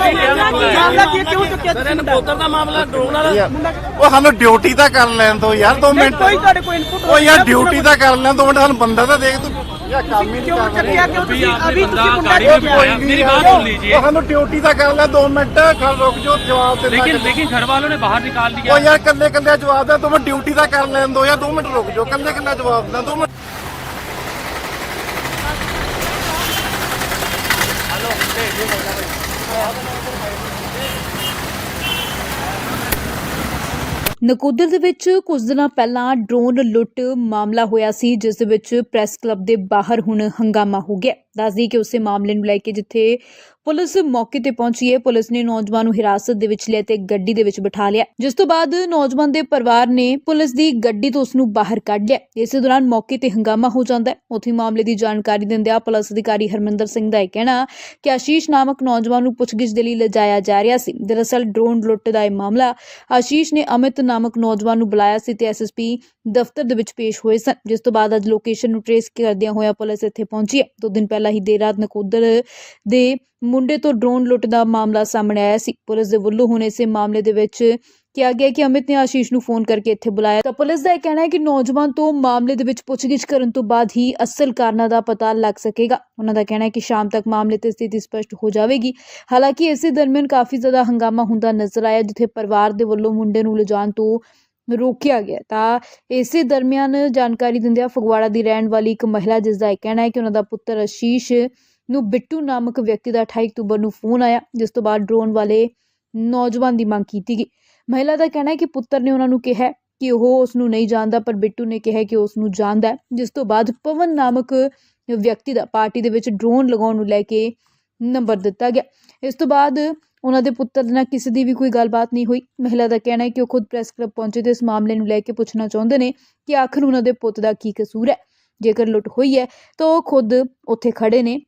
ਸਰ ਇਹਨਾਂ ਪੁੱਤਰ ਦਾ ਮਾਮਲਾ ਡਰੋਨ ਵਾਲਾ? ਉਹ ਸਾਨੂੰ ਡਿਊਟੀ ਤਾਂ ਕਰ ਲੈਣ ਦੋ ਯਾਰ 2 ਮਿੰਟ। ਕੋਈ ਤੁਹਾਡੇ ਕੋਈ ਇਨਪੁਟ ਉਹ ਯਾਰ ਡਿਊਟੀ ਤਾਂ ਕਰ ਲੈਣ 2 ਮਿੰਟ ਸਾਨੂੰ ਬੰਦਾ ਤਾਂ ਦੇਖ ਤੂੰ। ਯਾਰ ਕੰਮ ਹੀ ਨਹੀਂ ਕਰ ਰਿਹਾ अभी आपने बंदा गाड़ी में बिठाया मेरी बात सुन लीजिए ਉਹ ਸਾਨੂੰ ਡਿਊਟੀ ਤਾਂ ਕਰ ਲੈ 2 ਮਿੰਟ ਖੜ ਰੁਕ ਜਾਓ ਜਵਾਬ ਦੇ लेकिन लेकिन घर वालों ने बाहर निकाल ਉਹ दिया ਯਾਰ ਕੱਲੇ ਕੱਲੇ ਜਵਾਬ ਦੇ ਤੂੰ ਮੈਂ ਡਿਊਟੀ ਤਾਂ ਕਰ ਲੈਣ ਦੋ ਯਾਰ 2 ਮਿੰਟ ਰੁਕ ਜਾਓ ਕੱਲੇ ਕੱਲੇ ਜਵਾਬ ਦੇ 2 ਮਿੰਟ ਨਕੋਦਰ ਦੇ ਵਿੱਚ ਕੁਝ ਦਿਨਾਂ ਪਹਿਲਾਂ ਡਰੋਨ ਲੁੱਟ ਮਾਮਲਾ ਹੋਇਆ ਸੀ, ਜਿਸ ਦੇ ਵਿੱਚ ਪ੍ਰੈਸ ਕਲੱਬ ਦੇ ਬਾਹਰ ਹੁਣ ਹੰਗਾਮਾ ਹੋ ਗਿਆ। ਦੱਸਦੀ ਕਿ ਉਸੇ ਮਾਮਲੇ ਨੂੰ ਲੈ ਕੇ ਜਿੱਥੇ ਪੁਲਿਸ ਮੌਕੇ ਤੇ ਪਹੁੰਚੀ ਹੈ। ਪੁਲਿਸ ਨੇ ਨੌਜਵਾਨ ਨੂੰ ਹਿਰਾਸਤ ਦੇ ਵਿੱਚ ਲਿਆ ਤੇ ਗੱਡੀ ਦੇ ਵਿੱਚ ਬਿਠਾ ਲਿਆ। ਜਿਸ ਤੋਂ ਬਾਅਦ ਨੌਜਵਾਨ ਦੇ ਪਰਿਵਾਰ ਨੇ ਪੁਲਿਸ ਦੀ ਗੱਡੀ ਤੋਂ ਉਸ ਨੂੰ ਬਾਹਰ ਕੱਢ ਲਿਆ। ਇਸੇ ਦੌਰਾਨ ਮੌਕੇ ਤੇ ਹੰਗਾਮਾ ਹੋ ਜਾਂਦਾ ਹੈ। ਉੱਥੇ ਮਾਮਲੇ ਦੀ ਜਾਣਕਾਰੀ ਦਿੰਦਿਆਂ ਪੁਲਿਸ ਅਧਿਕਾਰੀ ਹਰਮਿੰਦਰ ਸਿੰਘ ਦਾ ਇਹ ਕਹਿਣਾ ਕਿ ਆਸ਼ੀਸ਼ ਨਾਮਕ ਨੌਜਵਾਨ ਨੂੰ ਪੁੱਛਗਿੱਛ ਦੇ ਲਈ ਲਿਜਾਇਆ ਜਾ ਰਿਹਾ ਸੀ। ਦਰਅਸਲ ਡਰੋਨ ਲੁੱਟ ਦਾ ਇਹ ਮਾਮਲਾ ਆਸ਼ੀਸ਼ ਨੇ ਅਮਿਤ ਨਾਮਕ ਨੌਜਵਾਨ ਨੂੰ ਬੁਲਾਇਆ ਸੀ ਤੇ ਐਸਐਸਪੀ ਦਫ਼ਤਰ ਦੇ ਵਿੱਚ ਪੇਸ਼ ਹੋਏ ਸਨ, ਜਿਸ ਤੋਂ ਬਾਅਦ ਅੱਜ ਲੋਕੇਸ਼ਨ ਨੂੰ ਟ੍ਰੇਸ ਕਰਦਿਆਂ ਹੋਇਆ ਪੁਲਿਸ ਇੱਥੇ ਪਹੁੰਚੀ ਹੈ। ਦੋ ਦਿਨ ਪਹਿਲਾਂ ਹੀ ਦੇਰ ਰਾਤ ਨਕੋਦਰ ਦੇ ਮੁੰਡੇ ਤੋਂ ਡਰੋਨ ਲੁੱਟ ਦਾ ਮਾਮਲਾ ਸਾਹਮਣੇ ਆਇਆ ਸੀ। ਪੁਲਿਸ ਦੇ ਵੱਲੋਂ ਹੁਣ ਇਸੇ ਮਾਮਲੇ ਦੇ ਵਿੱਚ ਕਿਹਾ ਗਿਆ ਕਿ ਅਮਿਤ ਨੇ ਆਸ਼ੀਸ਼ ਨੂੰ ਫੋਨ ਕਰਕੇ ਇੱਥੇ ਬੁਲਾਇਆ। ਤਾਂ ਪੁਲਿਸ ਦਾ ਇਹ ਕਹਿਣਾ ਹੈ ਕਿ ਨੌਜਵਾਨ ਤੋਂ ਮਾਮਲੇ ਦੇ ਵਿੱਚ ਪੁੱਛਗਿੱਛ ਕਰਨ ਤੋਂ ਬਾਅਦ ਹੀ ਅਸਲ ਕਾਰਨਾਂ ਦਾ ਪਤਾ ਲੱਗ ਸਕੇਗਾ। ਉਹਨਾਂ ਦਾ ਕਹਿਣਾ ਹੈ ਕਿ ਸ਼ਾਮ ਤੱਕ ਮਾਮਲੇ ਤੇ ਸਥਿਤੀ ਸਪਸ਼ਟ ਹੋ ਜਾਵੇਗੀ। ਹਾਲਾਂਕਿ ਇਸੇ ਦਰਮਿਆਨ ਕਾਫੀ ਜ਼ਿਆਦਾ ਹੰਗਾਮਾ ਹੁੰਦਾ ਨਜ਼ਰ ਆਇਆ, ਜਿੱਥੇ ਪਰਿਵਾਰ ਦੇ ਵੱਲੋਂ ਮੁੰਡੇ ਨੂੰ ਲਿਜਾਣ ਤੋਂ ਰੋਕਿਆ ਗਿਆ ਤਾਂ ਇਸੇ ਦਰਮਿਆਨ ਜਾਣਕਾਰੀ ਦਿੰਦਿਆਂ ਫਗਵਾੜਾ ਦੀ ਰਹਿਣ ਵਾਲੀ ਇੱਕ ਮਹਿਲਾ, ਜਿਸ ਦਾ ਇਹ ਕਹਿਣਾ ਹੈ ਕਿ ਉਹਨਾਂ ਦਾ ਪੁੱਤਰ ਅਸ਼ੀਸ਼ ਨੂੰ ਬਿੱਟੂ ਨਾਮਕ ਵਿਅਕਤੀ ਦਾ 28 ਅਕਤੂਬਰ ਨੂੰ ਫੋਨ ਆਇਆ, ਜਿਸ ਤੋਂ ਬਾਅਦ ਡਰੋਨ ਵਾਲੇ ਨੌਜਵਾਨ ਦੀ ਮੰਗ ਕੀਤੀ ਗਈ। ਮਹਿਲਾ ਦਾ ਕਹਿਣਾ ਹੈ ਕਿ ਪੁੱਤਰ ਨੇ ਉਹਨਾਂ ਨੂੰ ਕਿਹਾ ਕਿ ਉਹ ਉਸ ਨੂੰ ਨਹੀਂ ਜਾਣਦਾ, ਪਰ ਬਿੱਟੂ ਨੇ ਕਿਹਾ ਕਿ ਉਸ ਨੂੰ ਜਾਣਦਾ ਜਿਸ ਤੋਂ ਬਾਅਦ ਪਵਨ ਨਾਮਕ ਵਿਅਕਤੀ ਦਾ ਪਾਰਟੀ ਦੇ ਵਿੱਚ ਡਰੋਨ ਲਗਾਉਣ ਨੂੰ ਲੈ ਕੇ ਨੰਬਰ ਦਿੱਤਾ ਗਿਆ। ਇਸ ਤੋਂ ਬਾਅਦ ਉਹਨਾਂ ਦੇ ਪੁੱਤਰ ਦੇ ਨਾਲ ਕਿਸੇ ਦੀ ਵੀ ਕੋਈ ਗੱਲਬਾਤ ਨਹੀਂ ਹੋਈ। ਮਹਿਲਾ ਦਾ ਕਹਿਣਾ ਹੈ ਕਿ ਉਹ ਖੁਦ ਪ੍ਰੈਸ ਕਲੱਬ ਪਹੁੰਚੇ ਤੇ ਇਸ ਮਾਮਲੇ ਨੂੰ ਲੈ ਕੇ ਪੁੱਛਣਾ ਚਾਹੁੰਦੇ ਨੇ ਕਿ ਆਖਰ ਉਹਨਾਂ ਦੇ ਪੁੱਤ ਦਾ ਕੀ ਕਸੂਰ ਹੈ। ਜੇਕਰ ਲੁੱਟ ਹੋਈ ਹੈ, ਤਾਂ ਉਹ ਖੁਦ ਉੱਥੇ ਖੜੇ ਨੇ।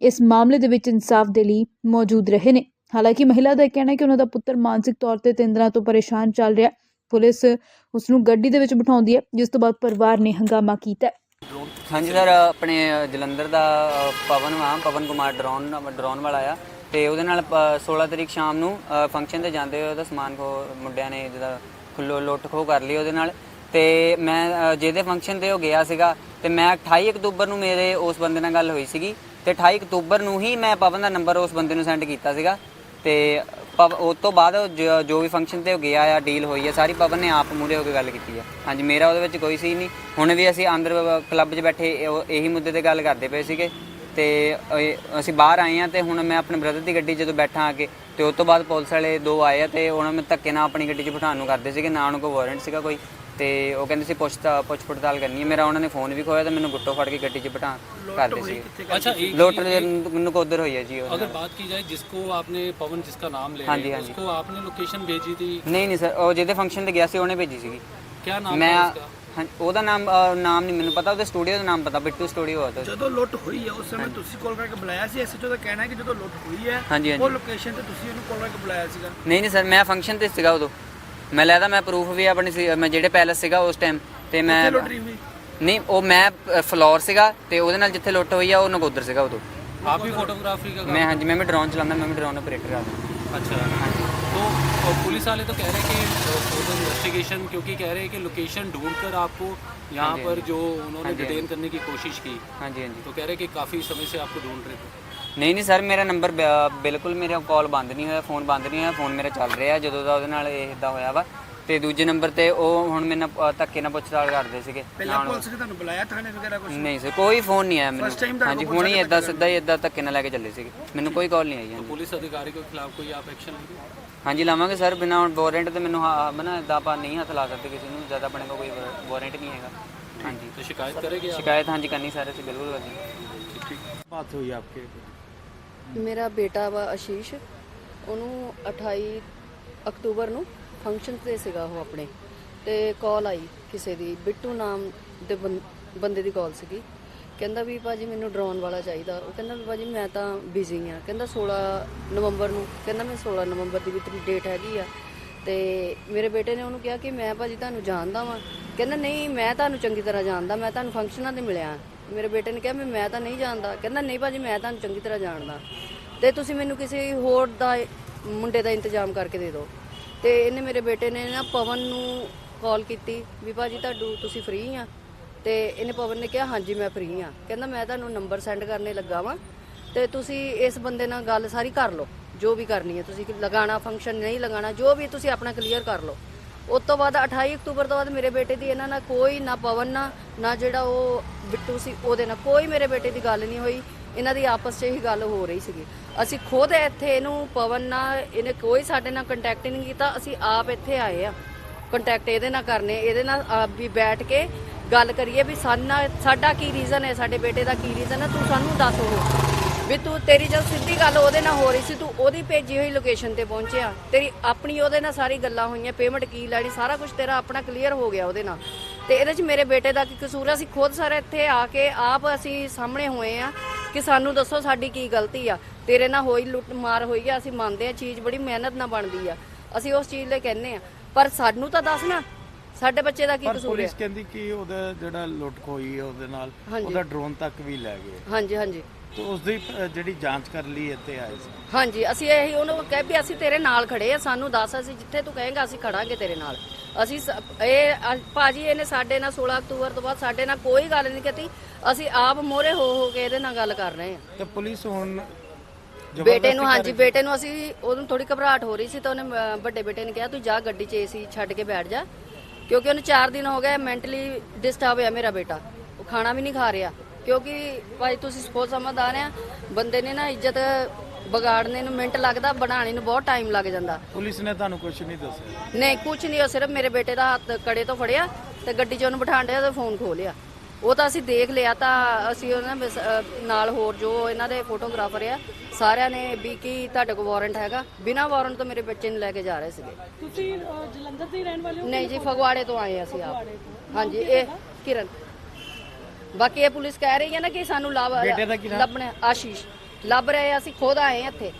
ਇਸ ਮਾਮਲੇ ਦੇ ਵਿੱਚ ਇਨਸਾਫ ਦੇ ਲਈ ਮੌਜੂਦ ਰਹੇ ਨੇ। ਹਾਲਾਂਕਿ ਮਹਿਲਾ ਦਾ ਕਹਿਣਾ ਹੈ ਕਿ ਉਹਨਾਂ ਦਾ ਪੁੱਤਰ ਮਾਨਸਿਕ ਤੌਰ ਤੇ ਤਿੰਨ ਦਿਨਾਂ ਤੋਂ ਪਰੇਸ਼ਾਨ ਚੱਲ ਰਿਹਾ ਪੁਲਿਸ ਉਸ ਨੂੰ ਗੱਡੀ ਦੇ ਵਿੱਚ ਬਿਠਾਉਂਦੀ ਹੈ, ਜਿਸ ਤੋਂ ਬਾਅਦ ਪਰਿਵਾਰ ਨੇ ਹੰਗਾਮਾ ਕੀਤਾ ਹਾਂਜੀ ਸਰ, ਆਪਣੇ ਜਲੰਧਰ ਦਾ ਪਵਨ ਵਾਂ, ਪਵਨ ਕੁਮਾਰ ਡਰੋਨ ਡਰੋਨ ਵਾਲਾ ਆ। ਤੇ ਉਹਦੇ ਨਾਲ ਪ- 16 ਤਰੀਕ ਸ਼ਾਮ ਨੂੰ ਫੰਕਸ਼ਨ ਤੇ ਜਾਂਦੇ ਹੋਏ ਉਹਦਾ ਸਮਾਨ ਖੋ, ਮੁੰਡਿਆਂ ਨੇ ਜਿਹਦਾ ਖੁੱਲੋ ਲੁੱਟ ਖੋ ਕਰ ਲਈ ਉਹਦੇ ਨਾਲ। ਤੇ ਮੈਂ ਜਿਹਦੇ ਫੰਕਸ਼ਨ ਤੇ ਉਹ ਗਿਆ ਸੀਗਾ, ਤੇ ਮੈਂ 28 ਅਕਤੂਬਰ ਨੂੰ ਮੇਰੇ ਉਸ ਬੰਦੇ ਨਾਲ ਗੱਲ ਹੋਈ ਸੀਗੀ, ਤੇ 28 ਅਕਤੂਬਰ ਨੂੰ ਹੀ ਮੈਂ ਪਵਨ ਦਾ ਨੰਬਰ ਉਸ ਬੰਦੇ ਨੂੰ ਸੈਂਡ ਕੀਤਾ ਸੀਗਾ। ਤੇ ਪਵ ਉਸ ਤੋਂ ਬਾਅਦ ਉਹ ਜ- ਜੋ ਵੀ ਫੰਕਸ਼ਨ ਤੇ ਉਹ ਗਿਆ ਆ ਡੀਲ ਹੋਈ ਆ, ਸਾਰੀ ਪਵਨ ਨੇ ਆਪ ਮੂਰੇ ਹੋ ਕੇ ਗੱਲ ਕੀਤੀ ਆ। ਹਾਂਜੀ, ਮੇਰਾ ਉਹਦੇ ਵਿੱਚ ਕੋਈ ਸੀ ਨਹੀਂ। ਹੁਣ ਵੀ ਅਸੀਂ ਅੰਦਰ ਕਲੱਬ 'ਚ ਬੈਠੇ ਇਹ- ਇਹੀ ਮੁੱਦੇ ਤੇ ਗੱਲ ਕਰਦੇ ਪਏ ਸੀਗੇ। ਤੇ ਇਹ- ਅਸੀਂ ਬਾਹਰ ਆਏ ਆ ਤੇ ਹੁਣ ਮੈਂ ਆਪਣੇ ਬ੍ਰਦਰ ਦੀ ਗੱਡੀ 'ਚ ਜਦੋਂ ਬੈਠਾ ਆ ਕੇ, ਤੇ ਉਸ ਤੋਂ ਬਾਅਦ ਪੁਲਿਸ ਵਾਲੇ ਦੋ ਆਏ ਆ ਤੇ ਉਹਨਾਂ ਨੂੰ ਧੱਕੇ ਨਾਲ ਆਪਣੀ ਗੱਡੀ 'ਚ ਬਿਠਾਉਣ ਨੂੰ ਕਰਦੇ ਸੀਗੇ, ਨਾ ਉਹਨਾਂ ਕੋਲ ਵਾਰੰਟ ਸੀਗਾ ਕੋਈ। ਤੇ ਉਹ ਕਹਿੰਦੇ ਸੀ ਪੁੱਛ ਪੁੱਛ ਪੜਤਾਲ ਕਰਨੀ ਹੈ ਮੇਰਾ ਉਹਨਾਂ ਨੇ ਫੋਨ ਵੀ ਖੋਇਆ ਤੇ ਮੈਨੂੰ ਗੁੱਟੋ ਫੜ ਕੇ ਗੱਡੀ 'ਚ ਬਿਠਾ ਕਰਦੇ ਸੀਗੇ अच्छा एक ਲੋਟ ਨਕੋਦਰ ਹੋਈ ਹੈ ਜੀ ਉਹ अगर बात की जाए जिसको आपने पवन जिसका नाम ले हाँ रहे जी, हैं, हाँ जी। उसको आपने लोकेशन भेजी थी ਨਹੀਂ ਨਹੀਂ ਸਰ ਉਹ ਜਿਹਦੇ ਫੰਕਸ਼ਨ ਤੇ ਗਿਆ ਸੀ ਉਹਨੇ ਭੇਜੀ ਸੀਗੀ क्या नाम ਮੈਂ था उसका ਹਾਂ ਉਹਦਾ ਨਾਮ ਅਹ, ਨਾਮ ਨਹੀਂ ਮੈਨੂੰ ਪਤਾ ਉਹਦੇ ਸਟੂਡੀਓ ਦਾ ਨਾਮ ਪਤਾ ਬਿੱਟੂ ਸਟੂਡੀਓ ਆ ਉਹਦਾ ਜਦੋਂ ਲੁੱਟ ਹੋਈ ਹੈ ਉਸ ਸਮੇਂ ਤੁਸੀਂ ਕਾਲ ਕਰਕੇ ਬੁਲਾਇਆ ਸੀ ਐਸਐਚਓ ਦਾ ਕਹਿਣਾ ਹੈ ਕਿ ਜਦੋਂ ਲੁੱਟ ਹੋਈ ਹੈ ਹਾਂਜੀ, ਹਾਂਜੀ। ਉਹ ਲੋਕੇਸ਼ਨ ਤੇ ਤੁਸੀਂ ਉਹਨੂੰ ਕਾਲ ਕਰਕੇ ਬੁਲਾਇਆ ਸੀਗਾ ਨਹੀਂ ਨਹੀਂ ਸਰ ਮੈਂ ਫੰਕਸ਼ਨ ਤੇ ਸੀਗਾ ਉਦੋਂ ਮੈਂ ਲੈਦਾ ਮੈਂ ਪ੍ਰੂਫ ਵੀ ਆਪਣੀ ਸੀ ਮੈਂ ਜਿਹੜੇ ਪੈਲਸ ਸੀਗਾ ਉਸ ਟਾਈਮ ਤੇ ਮੈਂ ਕਿੱਥੇ ਲੁੱਟ ਰਹੀ ਹੋਈ ਨਹੀਂ ਉਹ ਮੈਂ ਫਲੋਰ ਸੀਗਾ ਤੇ ਉਹਦੇ ਨਾਲ ਜਿੱਥੇ ਲੁੱਟ ਹੋਈ ਆ ਉਹ ਨਗੋਦਰ ਸੀਗਾ ਉਦੋਂ आप भी फोटोग्राफी का काम ਮੈਂ ਹਾਂਜੀ ਮੈਂ ਵੀ ਡਰੋਨ ਚਲਾਉਂਦਾ ਮੈਂ ਵੀ ਡਰੋਨ ਆਪਰੇਟਰ ਆ अच्छा तो अ, पुलिस वाले तो कह रहे हैं कि फर्दर इन्वेस्टिगेशन क्योंकि कह रहे हैं कि लोकेशन ढूंढकर आपको यहाँ हाँ जी, पर हाँ जो उन्होंने हाँ जी, डिटेन हाँ करने की कोशिश की ਹਾਂਜੀ ਹਾਂਜੀ तो कह रहे हैं कि काफ़ी समय से आपको ढूंढ रहे थे ਨਹੀਂ ਨਹੀਂ ਸਰ ਮੇਰਾ ਨੰਬਰ ਬਿਲਕੁਲ ਮੇਰਾ ਕਾਲ ਬੰਦ ਨਹੀਂ ਹੋਇਆ ਫੋਨ ਬੰਦ ਨਹੀਂ ਹੋਇਆ ਫੋਨ ਮੇਰਾ ਚੱਲ ਰਿਹਾ ਜਦੋਂ ਦਾ ਉਹਦੇ ਨਾਲ ਇਹ ਇਦਾਂ ਹੋਇਆ ਵਾ ਤੇ ਦੂਜੇ ਨੰਬਰ ਤੇ ਉਹ ਹੁਣ ਮੇਰੇ ਨਾਲ ਅ, ਧੱਕੇ ਨਾਲ ਪੁੱਛਤਾਲ ਕਰਦੇ ਸੀਗੇ ਪਹਿਲਾਂ ਨਾਲ- ਪੁਲਿਸ ਨੇ ਤੁਹਾਨੂੰ ਬੁਲਾਇਆ ਥਾਣੇ ਵਗੈਰਾ ਕੁਝ ਨਹੀਂ ਸਰ ਕੋਈ ਫੋਨ ਨਹੀਂ ਆਇਆ First time ਮੈਨੂੰ ਤੁਹਾਡੇ ਹਾਂਜੀ ਕੋਲ ਹੁਣ ਹੀ ਪੁਲਿਸ ਇਦਾਂ ਸਿੱਧਾ ਹੀ ਇਦਾਂ ਧੱਕੇ ਨਾਲ ਲੈ ਕੇ ਚੱਲੇ ਸੀਗੇ ਮੈਨੂੰ ਕੋਈ ਕਾਲ ਨਹੀਂ ਆਈ तो ਹਾਂਜੀ पुलिस अधिकारी के खिलाफ कोई आप एक्शन लेंगे ਹਾਂਜੀ ਲਾਵਾਂਗੇ ਸਰ ਬਿਨਾ ਵਾਰੰਟ ਤੇ ਮੈਨੂੰ ਹਾਂ ਬਣਾ ਇਦਾਂ ਆਪਾਂ ਨਹੀਂ ਹੱਥ ਲਾ ਸਕਦੇ ਕਿਸੇ ਨੂੰ ਜਦ ਆਪਣੇ ਕੋਲ ਕੋਈ ਵਾਰੰਟ ਨਹੀਂ ਹੈਗਾ ਹਾਂਜੀ तो शिकायत करेंगे आप ਸ਼ਿਕਾਇਤ ਹਾਂਜੀ ਕਰਨੀ ਸਰ ਅਸੀਂ ਬਿਲਕੁਲ ਕਰਨੀ बात हुई आपके ਮੇਰਾ ਬੇਟਾ ਵਾ ਆਸ਼ੀਸ਼ ਉਹਨੂੰ 28 ਅਕਤੂਬਰ ਨੂੰ ਫੰਕਸ਼ਨ ਤੇ ਸੀਗਾ ਉਹ ਆਪਣੇ, ਤੇ ਕਾਲ ਆਈ ਕਿਸੇ ਦੀ, ਬਿੱਟੂ ਨਾਮ ਦੇ ਬੰ- ਬੰਦੇ ਦੀ ਕਾਲ ਸੀਗੀ। ਕਹਿੰਦਾ ਵੀ ਭਾਜੀ ਮੈਨੂੰ ਡਰੋਨ ਵਾਲਾ ਚਾਹੀਦਾ। ਉਹ ਕਹਿੰਦਾ ਵੀ ਭਾਜੀ ਮੈਂ ਤਾਂ ਬਿਜ਼ੀ ਆ। ਕਹਿੰਦਾ 16 ਨਵੰਬਰ ਨੂੰ, ਕਹਿੰਦਾ ਮੈਂ 16 ਨਵੰਬਰ ਦੀ ਵੀ ਤੇਰੀ ਡੇਟ ਹੈਗੀ ਆ। ਤੇ ਮੇਰੇ ਬੇਟੇ ਨੇ ਉਹਨੂੰ ਕਿਹਾ ਕਿ ਮੈਂ ਭਾਜੀ ਤੁਹਾਨੂੰ ਜਾਣਦਾ ਵਾਂ। ਕਹਿੰਦਾ ਨਹੀਂ, ਮੈਂ ਤੁਹਾਨੂੰ ਚੰਗੀ ਤਰ੍ਹਾਂ ਜਾਣਦਾ, ਮੈਂ ਤੁਹਾਨੂੰ ਫੰਕਸ਼ਨਾਂ ਤੇ ਮਿਲਿਆ। ਮੇਰੇ ਬੇਟੇ ਨੇ ਕਿਹਾ ਵੀ ਮੈਂ ਤਾਂ ਨਹੀਂ ਜਾਣਦਾ। ਕਹਿੰਦਾ, ਨਹੀਂ ਭਾਜੀ, ਮੈਂ ਤੁਹਾਨੂੰ ਚੰਗੀ ਤਰ੍ਹਾਂ ਜਾਣਦਾ। ਤੇ ਤੁਸੀਂ ਮੈਨੂੰ ਕਿਸੇ ਹੋਰ ਦਾ ਮੁੰਡੇ ਦਾ ਇੰਤਜ਼ਾਮ ਕਰਕੇ ਦੇ ਦਿਓ। ਤੇ ਇਹਨੇ ਮੇਰੇ ਬੇਟੇ ਨੇ ਨਾ ਪਵਨ ਨੂੰ ਕਾਲ ਕੀਤੀ ਵੀ ਭਾਜੀ, ਤੁਹਾਡੂ ਤੁਸੀਂ ਫ੍ਰੀ ਆ। ਤੇ ਇਹਨੇ ਪਵਨ ਨੇ ਕਿਹਾ, ਹਾਂਜੀ, ਮੈਂ ਫ੍ਰੀ ਆ। ਕਹਿੰਦਾ, ਮੈਂ ਤੁਹਾਨੂੰ ਨੰਬਰ ਸੈਂਡ ਕਰਨੇ ਲੱਗਾ ਵਾਂ। ਤੇ ਤੁਸੀਂ ਇਸ ਬੰਦੇ ਨਾਲ ਗੱਲ ਸਾਰੀ ਕਰ ਲਓ। ਜੋ ਵੀ ਕਰਨੀ ਹੈ, ਤੁਸੀਂ ਕਿ ਲਗਾਣਾ ਫੰਕਸ਼ਨ ਨਹੀਂ ਲਗਾਣਾ ਜੋ ਵੀ ਤੁਸੀਂ ਆਪਣਾ ਕਲੀਅਰ ਕਰ ਲਓ। ਉਸ ਤੋਂ ਬਾਅਦ 28 ਅਕਤੂਬਰ ਤੋਂ ਬਾਅਦ ਮੇਰੇ ਬੇਟੇ ਦੀ ਇਹਨਾਂ ਨਾਲ ਕੋਈ ਨਾ ਪਵਨ ਨਾਲ, ਨਾ ਜਿਹੜਾ ਉਹ ਬਿੱਟੂ ਸੀ ਉਹਦੇ ਨਾਲ ਕੋਈ ਮੇਰੇ ਬੇਟੇ ਦੀ ਗੱਲ ਨਹੀਂ ਹੋਈ। ਇਹਨਾਂ ਦੀ ਆਪਸ 'ਚ ਹੀ ਗੱਲ ਹੋ ਰਹੀ ਸੀਗੀ। ਅਸੀਂ ਖੁਦ ਇੱਥੇ ਇਹਨੂੰ ਪਵਨ ਨਾਲ ਇਹਨੇ ਕੋਈ ਸਾਡੇ ਨਾਲ ਕੰਟੈਕਟ ਨਹੀਂ ਕੀਤਾ। ਅਸੀਂ ਆਪ ਇੱਥੇ ਆਏ ਆ। ਕੰਟੈਕਟ ਇਹਦੇ ਨਾਲ ਕਰਨੇ, ਇਹਦੇ ਨਾਲ ਆਪ ਵੀ ਬੈਠ ਕੇ ਗੱਲ ਕਰੀਏ ਵੀ ਸਾਡਾ ਸਾਡਾ ਕੀ ਰੀਜ਼ਨ ਹੈ? ਸਾਡੇ ਬੇਟੇ ਦਾ ਕੀ ਰੀਜ਼ਨ ਹੈ? ਤੂੰ ਸਾਨੂੰ ਦੱਸ ਉਹ। ਵੀ ਤੂੰ ਤੇਰੀ ਜਦ ਸਿੱਧੀ ਗੱਲ ਉਹਦੇ ਨਾਲ ਹੋ ਰਹੀ ਸੀ ਤੂੰ ਉਹਦੀ ਭੇਜੀ ਹੋਈ ਲੋਕੇਸ਼ਨ ਤੇ ਪਹੁੰਚਿਆ। ਤੇਰੀ ਆਪਣੀ ਉਹਦੇ ਨਾਲ ਸਾਰੀ ਗੱਲਾਂ ਹੋਈਆਂ ਪੇਮੈਂਟ ਕੀ ਲੈਣੀ ਸਾਰਾ ਕੁਝ ਤੇਰਾ ਆਪਣਾ ਕਲੀਅਰ ਹੋ ਗਿਆ ਉਹਦੇ ਨਾਲ। ਤੇ ਇਹਦੇ 'ਚ ਮੇਰੇ ਬੇਟੇ ਦਾ ਕੀ ਕਸੂਰ ਹੈ ਅਸੀਂ ਖੁਦ ਸਾਰੇ ਇੱਥੇ ਆ ਕੇ ਆਪ ਅਸੀਂ ਸਾਹਮਣੇ ਹੋਏ ਆ ਕਿ ਸਾਨੂੰ ਦੱਸੋ ਸਾਡੀ ਕੀ ਗਲਤੀ ਆ। ਤੇਰੇ ਨਾਲ ਹੋਈ ਲੁੱਟ ਮਾਰ ਹੋਈ ਆ ਅਸੀਂ ਮੰਨਦੇ ਆ ਚੀਜ਼ ਬੜੀ ਮਿਹਨਤ ਨਾਲ ਬਣਦੀ ਆ। ਅਸੀਂ ਉਸ ਚੀਜ਼ ਲਈ ਕਹਿੰਦੇ ਆ। ਪਰ ਸਾਨੂੰ ਤਾਂ ਦੱਸ ਨਾ ਸਾਡੇ ਬੱਚੇ ਦਾ ਕੀ ਕਸੂਰ ਹੈ ਪੁਲਿਸ ਕਹਿੰਦੀ ਕਿ ਉਹਦਾ ਜਿਹੜਾ ਲੁੱਟ ਖੋਈ ਉਹਦੇ ਨਾਲ। ਉਹਦਾ ਡਰੋਨ ਤੱਕ ਵੀ ਲੈ ਗਏ। ਹਾਂਜੀ ਹਾਂਜੀ। ਤੇ ਉਸ ਦੀ ਅ, ਜਿਹੜੀ ਜਾਂਚ ਕਰ ਲਈ ਇੱਥੇ ਆਏ ਸੀ। ਹਾਂਜੀ ਅਸੀਂ ਇਹੀ ਉਹਨੂੰ ਕਹਿ ਵੀ ਅਸੀਂ ਤੇਰੇ ਨਾਲ ਖੜੇ ਆ ਸਾਨੂੰ ਦੱਸ ਅਸੀਂ ਜਿੱਥੇ ਤੂੰ ਕਹੇਂਗਾ ਅਸੀਂ ਖੜਾਂਗੇ ਤੇਰੇ ਨਾਲ। ਅਸੀਂ ਸ- ਇਹ ਅ- ਭਾਜੀ ਇਹਨੇ ਸਾਡੇ ਨਾਲ 16 ਅਕਤੂਬਰ ਤੋਂ ਬਾਅਦ ਸਾਡੇ ਨਾਲ ਕੋਈ ਗੱਲ ਨਹੀਂ ਕੀਤੀ। ਅਸੀਂ ਆਪ ਮੋਰੇ ਹੋ ਹੋ ਕੇ ਇਹਦੇ ਨਾਲ ਗੱਲ ਕਰ ਰਹੇ ਹਾਂ। ਤੇ ਪੁਲਿਸ ਹੁਣ ਬੇਟੇ ਨੂੰ ਹਾਂਜੀ ਬੇਟੇ ਨੂੰ ਅਸੀਂ ਉਹਨੂੰ ਥੋੜੀ ਘਬਰਾਹਟ ਹੋ ਰਹੀ ਸੀ ਤਾਂ ਉਹਨੇ ਅ, ਵੱਡੇ ਬੇਟੇ ਨੇ ਕਿਹਾ ਤੂੰ ਜਾ ਗੱਡੀ 'ਚ ਏਸੀ ਛੱਡ ਕੇ ਬੈਠ ਜਾ। ਕਿਉਂਕਿ ਉਹਨੂੰ 4 ਦਿਨ ਹੋ ਗਏ ਮੈਂਟਲੀ ਡਿਸਟਰਬ ਹੋਇਆ ਮੇਰਾ ਬੇਟਾ। ਉਹ ਖਾਣਾ ਵੀ ਨਹੀਂ ਖਾ ਰਿਹਾ। ਕਿਉਂਕਿ ਭਾਈ ਤੁਸੀਂ ਸਪੋਜ਼ ਸਮਝਦਾਰ ਆ ਬੰਦੇ ਨੇ ਨਾ ਇੱਜ਼ਤ ਵਿਗਾੜਨੇ ਨੂੰ ਮਿੰਟ ਲੱਗਦਾ ਬਣਾਉਣੇ ਨੂੰ ਬਹੁਤ ਟਾਈਮ ਲੱਗ ਜਾਂਦਾ। ਪੁਲਿਸ ਨੇ ਤੁਹਾਨੂੰ ਕੁਝ ਨਹੀਂ ਦੱਸਿਆ? ਨਹੀਂ ਕੁਝ ਨਹੀਂ ਉਹ ਸਿਰਫ ਮੇਰੇ ਬੇਟੇ ਦਾ ਹੱਥ ਕੜੇ ਤੋਂ ਫੜਿਆ ਤੇ ਗੱਡੀ 'ਚ ਉਹਨੂੰ ਬਿਠਾਣ ਡਿਆ ਤੇ ਫੋਨ ਖੋ ਲਿਆ ਉਹ ਤਾਂ ਅਸੀਂ ਦੇਖ ਲਿਆ ਤਾਂ ਅਸੀਂ ਉਹਨਾਂ ਨਾਲ ਹੋਰ ਜੋ ਇਹਨਾਂ ਦੇ ਫੋਟੋਗ੍ਰਾਫਰ ਆ ਸਾਰਿਆਂ ਨੇ ਵੀ ਕੀ ਤੁਹਾਡੇ ਕੋਲ ਵਾਰੰਟ ਹੈਗਾ? ਬਿਨਾਂ ਵਾਰੰਟ ਤੋਂ ਮੇਰੇ ਬੱਚੇ ਨੂੰ ਲੈ ਕੇ ਜਾ ਰਹੇ ਸੀਗੇ। ਤੁਸੀਂ ਜਲੰਧਰ ਦੇ ਰਹਿਣ ਵਾਲੇ ਹੋ ਨਹੀਂ ਜੀ ਫਗਵਾੜੇ ਤੋਂ ਆਏ ਅਸੀਂ ਆਪ। ਹਾਂਜੀ ਇਹ ਕਿਰਨ। ਬਾਕੀ ਇਹ ਪੁਲਿਸ ਕਹਿ ਰਹੀ ਹੈ ਨਾ ਕਿ ਸਾਨੂੰ ਲੱਭ ਬੇਟੇ ਦਾ ਕੀ ਨਾਮ? ਲੱਭਣਾ ਆਸ਼ੀਸ਼ ਲੱਭ ਰਹੇ ਆ, ਅਸੀਂ ਖੁਦ ਆਏ ਹਾਂ ਇੱਥੇ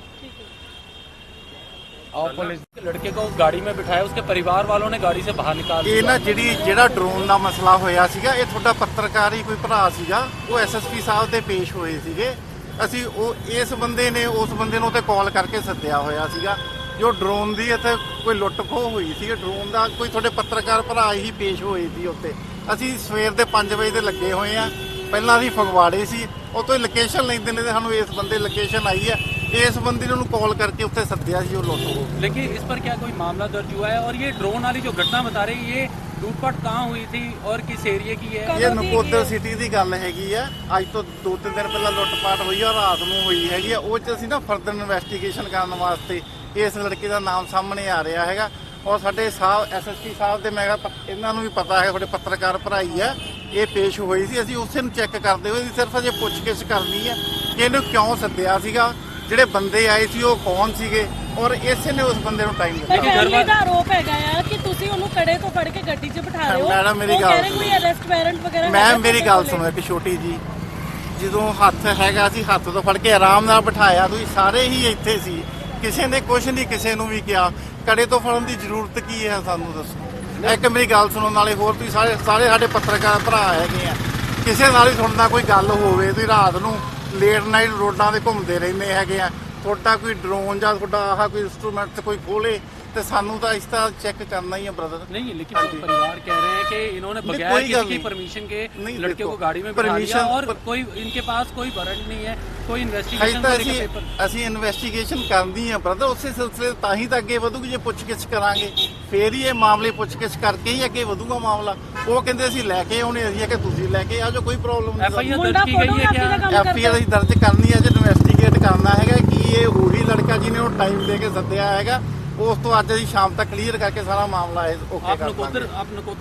ਆਓ ਪੁਲਿਸ लड़के को गाड़ी में बिठाया उसके परिवार वालों ने गाड़ी से बाहर निकाल ਇਹ ਨਾ ਜਿਹੜੀ ਜਿਹੜਾ ਡਰੋਨ ਦਾ ਮਸਲਾ ਹੋਇਆ ਸੀਗਾ ਇਹ ਤੁਹਾਡਾ ਪੱਤਰਕਾਰ ਹੀ ਕੋਈ ਭਰਾ ਸੀਗਾ ਉਹ ਐਸਐਸਪੀ ਸਾਹਿਬ ਦੇ ਪੇਸ਼ ਹੋਏ ਸੀਗੇ ਅਸੀਂ ਉਹ ਇਸ ਬੰਦੇ ਨੇ ਉਸ ਬੰਦੇ ਨੂੰ ਤੇ ਕਾਲ ਕਰਕੇ ਸੱਦਿਆ ਹੋਇਆ ਸੀਗਾ ਜੋ ਡਰੋਨ ਦੀ ਇੱਥੇ ਕੋਈ ਲੁੱਟ ਖੋਹ ਹੋਈ ਸੀ ਡਰੋਨ ਦਾ ਕੋਈ ਤੁਹਾਡੇ ਪੱਤਰਕਾਰ ਭਰਾ ਹੀ ਪੇਸ਼ ਹੋਏ ਸੀ ਉੱਤੇ ਅਸੀਂ ਸਵੇਰ ਦੇ 5 ਵਜੇ ਦੇ ਲੱਗੇ ਹੋਏ ਆ ਪਹਿਲਾਂ ਅਸੀਂ ਫਗਵਾੜੇ ਸੀ ਉਹ ਤੋਂ ਲੋਕੇਸ਼ਨ ਲੈਂਦੇ ਨੇ ਤੇ ਸਾਨੂੰ ਇਸ ਬੰਦੇ ਲੋਕੇਸ਼ਨ ਆਈ ਹੈ ਇਸ ਬੰਦੇ ਨੇ ਉਹਨੂੰ ਕਾਲ ਕਰਕੇ ਉੱਥੇ ਸੱਦਿਆ ਸੀ ਉਹ ਲੁੱਟ ਹੋ लेकिन इस पर क्या कोई मामला दर्ज हुआ है और ये ड्रोन वाली जो घटना बता रही ये लूटपाट कहाँ हुई थी और किस एरिया की है ਇਹ ਨਕੋਦਰ ਸਿਟੀ ਦੀ ਗੱਲ ਹੈਗੀ ਆ ਅੱਜ ਤੋਂ ਦੋ ਤਿੰਨ ਦਿਨ ਪਹਿਲਾਂ ਲੁੱਟਪਾਟ ਹੋਈ ਆ ਰਾਤ ਨੂੰ ਹੋਈ ਹੈਗੀ ਆ ਉਹ ਚ ਅਸੀਂ ਨਾ ਫਰਦਰ ਇਨਵੈਸਟੀਗੇਸ਼ਨ ਕਰਨ ਵਾਸਤੇ ਇਸ ਲੜਕੇ ਦਾ ਨਾਮ ਸਾਹਮਣੇ ਆ ਰਿਹਾ ਹੈਗਾ ਔਰ ਸਾਡੇ ਸਾਹਿਬ ਐਸਐਸਪੀ ਸਾਹਿਬ ਦੇ ਮੈਂ ਕਿਹਾ ਪ- ਇਹਨਾਂ ਨੂੰ ਵੀ ਪਤਾ ਹੈ ਤੁਹਾਡੇ ਪੱਤਰਕਾਰ ਭਰਾਈ ਆ ਇਹ ਪੇਸ਼ ਹੋਈ ਸੀ। ਅਸੀਂ ਉਸੇ ਨੂੰ ਚੈੱਕ ਕਰਦੇ ਹੋਏ ਅਸੀਂ ਸਿਰਫ ਅਜੇ ਪੁੱਛਗਿੱਛ ਕਰਨੀ ਹੈ ਕਿ ਇਹਨੂੰ ਕਿਉਂ ਸੱਦਿਆ ਸੀਗਾ ਜਿਹੜੇ ਬੰਦੇ ਆਏ ਸੀ ਉਹ ਕੌਣ ਸੀਗੇ ਔਰ ਇਸੇ ਨੇ ਉਸ ਬੰਦੇ ਨੂੰ ਟਾਈਮ ਦਿੱਤਾ। ਫੈਮਿਲੀ ਦਾ ਆਰੋਪ ਹੈਗਾ ਆ ਕਿ ਤੁਸੀਂ ਉਹਨੂੰ ਕੜੇ ਤੋਂ ਫੜ ਕੇ ਗੱਡੀ 'ਚ ਬਿਠਾ ਰਹੇ ਹੋ। ਮੈਡਮ, ਮੇਰੀ ਉਹ ਗੱਲ ਰਹੇ ਕੋਈ ਅਰੈਸਟ ਵਾਰੰਟ ਵਗੈਰਾ ਮੈਂ ਮੇਰੀ ਤੁਹਾਡੇ ਗੱਲ ਕੋਲੇ? ਸੁਣੋ ਇੱਕ ਛੋਟੀ ਜੀ। ਜਦੋਂ ਹੱਥ ਹੈਗਾ ਸੀ ਹੱਥ ਤੋਂ ਫੜ ਕੇ ਆਰਾਮ ਨਾਲ ਬਿਠਾਇਆ ਤੁਸੀਂ ਸਾਰੇ ਹੀ ਇੱਥੇ ਸੀ। ਕਿਸੇ ਨੇ ਕੁਝ ਨਹੀਂ ਕਿਸੇ ਨੂੰ ਵੀ ਕਿਹਾ। ਕੜੇ ਤੋਂ ਫੜਨ ਦੀ ਜ਼ਰੂਰਤ ਕੀ ਹੈ ਸਾਨੂੰ ਦੱਸੋ? ਇੱਕ ਮੇਰੀ ਗੱਲ ਸੁਣਨ ਨਾਲੇ ਹੋਰ ਤੁਸੀਂ ਸਾਰੇ ਸਾਰੇ ਸਾਡੇ ਪੱਤਰਕਾਰ ਭਰਾ ਹੈਗੇ ਆ। ਕਿਸੇ ਨਾਲ ਹੀ ਸੁਣਦਾ ਕੋਈ ਗੱਲ ਹੋਵੇ, ਤੁਸੀਂ ਰਾਤ ਨੂੰ ਲੇਟ ਨਾਈਟ ਰੋਡਾਂ ਤੇ ਘੁੰਮਦੇ ਰਹਿੰਦੇ ਹੈਗੇ ਆ। ਤੁਹਾਡਾ ਕੋਈ ਡਰੋਨ ਜਾਂ ਤੁਹਾਡਾ ਆਹ ਕੋਈ ਇੰਸਟਰੂਮੈਂਟ ਕੋਈ ਖੋਲੇ ਤੇ ਸਾਨੂੰ ਤਾਂ ਇਸ ਤਰ੍ਹਾਂ ਚੈੱਕ ਕਰਨਾ ਹੀ ਹੈ ਬ੍ਰਦਰ नहीं लेकिन परिवार कह रहे हैं कि इन्होंने नहीं, बगैर कोई किसी गल की नहीं। परमिशन के नहीं, लड़के देखो, को गाड़ी में बिठा लिया permission- और पर- कोई इनके पास कोई वारंट नहीं है कोई ਹਜੇ इन्वेस्टिगेशन ਤਾਂ का ਅਸੀਂ पेपर ਅਸੀਂ ਇਨਵੈਸਟੀਗੇਸ਼ਨ ਕਰਨੀ ਆ ਬ੍ਰਦਰ ਉਸੇ ਸਿਲਸਿਲੇ 'ਚ ਤਾਂ ਹੀ ਤਾਂ ਅੱਗੇ ਵਧੂਗੀ ਜੇ ਪੁੱਛਗਿੱਛ ਕਰਾਂਗੇ ਫੇਰ ਹੀ ਇਹ ਮਾਮਲੇ ਪੁੱਛਗਿੱਛ ਕਰਕੇ ਹੀ ਅੱਗੇ ਵਧੂਗਾ ਮਾਮਲਾ ਉਹ ਕਹਿੰਦੇ ਅਸੀਂ ਲੈ ਕੇ ਆਉਣੇ ਅਸੀਂ ਕਿ ਤੁਸੀਂ ਲੈ ਕੇ ਆ ਜਾਓ ਕੋਈ ਪ੍ਰੋਬਲਮ एफ आई ਨਹੀਂ आर ਮੁੰਡਾ दर्ज की गई है ਫੋਟੋਗ੍ਰਾਫੀ ਦਾ क्या ਕੰਮ ਐਫ ਆਈ ਆਰ ਕਰਦਾ ਅਸੀਂ ਦਰਜ ਕਰਨੀ ਹੈ ਜੇ ਇਨਵੈਸਟੀਗੇਟ ਕਰਨਾ ਹੈਗਾ ਕਿ ਇਹ ਉਹੀ ਲੜਕਾ ਜਿਹਨੇ ਉਹ ਟਾਈਮ ਦੇ ਕੇ ਸੱਦਿਆ ਹੈਗਾ ਉਸ ਤੋਂ ਅੱਜ ਦੀ ਸ਼ਾਮ ਤੱਕ ਕਲੀਅਰ ਕਰਕੇ ਸਾਰਾ ਮਾਮਲਾ ਓਕੇ ਕਰ ਦਾਂਗੇ।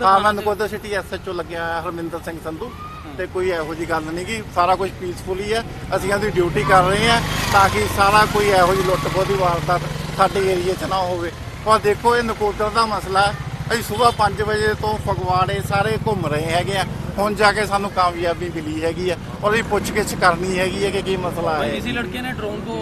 ਹਾਂ ਮੈਂ ਨਕੋਦਰ ਸਿਟੀ ਐਸਐਚਓ ਲੱਗਿਆ ਹੋਇਆ ਹਰਮਿੰਦਰ ਸਿੰਘ ਸੰਧੂ। ਤੇ ਕੋਈ ਇਹੋ ਜੀ ਗੱਲ ਨਹੀਂ ਕਿ ਸਾਰਾ ਕੁਝ ਪੀਸਫੁਲੀ ਹੈ। ਅਸੀਂ ਆਪਣੀ ਡਿਊਟੀ ਕਰ ਰਹੇ ਹਾਂ ਤਾਂ ਕਿ ਸਾਰਾ ਕੋਈ ਇਹੋ ਜੀ ਲੁੱਟ ਖੋਹ ਦੀ ਵਾਰਦਾਤ ਸਾਡੇ ਏਰੀਏ 'ਚ ਨਾ ਹੋਵੇ। ਪਰ ਦੇਖੋ ਇਹ ਨਕੋਦਰ ਦਾ ਮਸਲਾ ਹੈ। ਅਸੀਂ ਸਵੇਰ 5 ਵਜੇ ਤੋਂ ਫਗਵਾੜੇ ਸਾਰੇ ਘੁੰਮ ਰਹੇ ਹੈਗੇ ਆ। ਹੁਣ ਜਾ ਕੇ ਸਾਨੂੰ ਕਾਮਯਾਬੀ ਮਿਲੀ ਹੈਗੀ ਆ। ਔਰ ਇਹ ਪੁੱਛ ਗਿੱਛ ਕਰਨੀ ਹੈਗੀ ਹੈ ਕਿ ਕੀ ਮਸਲਾ ਹੈ। ਇਸੇ ਲੜਕੇ ਨੇ ਡਰੋਨ ਕੋ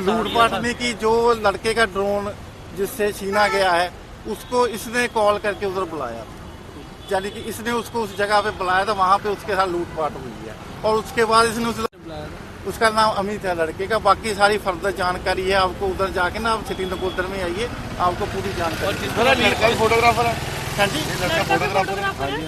लूटपाट। ने की जो लड़के का ड्रोन जिससे छीना गया है उसको इसने कॉल करके उधर बुलाया। यानी कि इसने उसको उस जगह पे बुलाया था वहाँ पे उसके साथ लूटपाट हुई है। और उसके बाद इसने उस उसका नाम अमित है लड़के का। बाकी सारी फर्दर जानकारी है आपको उधर जाके ना आप सिटी नकोदर में आइए आपको पूरी जानकारी फोटोग्राफर है। हाँ जी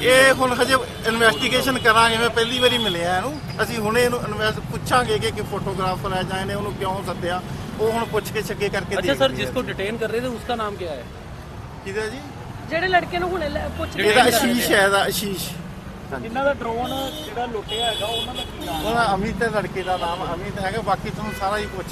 ਇਹ ਹੁਣ ਹਜੇ ਇਨਵੈਸਟੀਗੇਸ਼ਨ ਕਰਾਂਗੇ ਮੈਂ ਪਹਿਲੀ ਵਾਰੀ ਮਿਲਿਆ ਇਹਨੂੰ ਅਸੀਂ ਹੁਣੇ ਇਹਨੂੰ ਇਨਵੈਸਟ ਪੁੱਛਾਂਗੇ ਕਿ ਕਿ ਫੋਟੋਗ੍ਰਾਫਰ ਹੈ ਜਾਂ ਇਹਨੇ ਉਹਨੂੰ ਕਿਉਂ ਸੱਦਿਆ ਉਹ ਹੁਣ ਪੁੱਛ ਕੇ ਛੱਗੇ ਕਰਕੇ अच्छा सर ਦੇਖਦੇ ਆ। जिसको डिटेन कर रहे थे उसका नाम क्या है ਕਿਹਦਾ ਜੀ ਜਿਹੜੇ ਲੜਕੇ ਨੂੰ ਹੁਣੇ ਲੈ- ਪੁੱਛ ਰਹੇ ਇਹਦਾ ਆਸ਼ੀਸ਼ ਹੈ ਇਹਦਾ ਆਸ਼ੀਸ਼ ਇਹਨਾਂ ਦਾ ਡਰੋਨ ਜਿਹੜਾ ਲੁੱਟਿਆ ਹੈਗਾ ਉਹਨਾਂ ਦਾ ਕੀ ਨਾਮ ਉਹਦਾ ਅਮਿਤ ਹੈ ਲੜਕੇ ਦਾ ਨਾਮ ਅਮਿਤ ਹੈਗਾ ਬਾਕੀ ਤੁਹਾਨੂੰ ਸਾਰਾ ਹੀ ਪੁੱਛ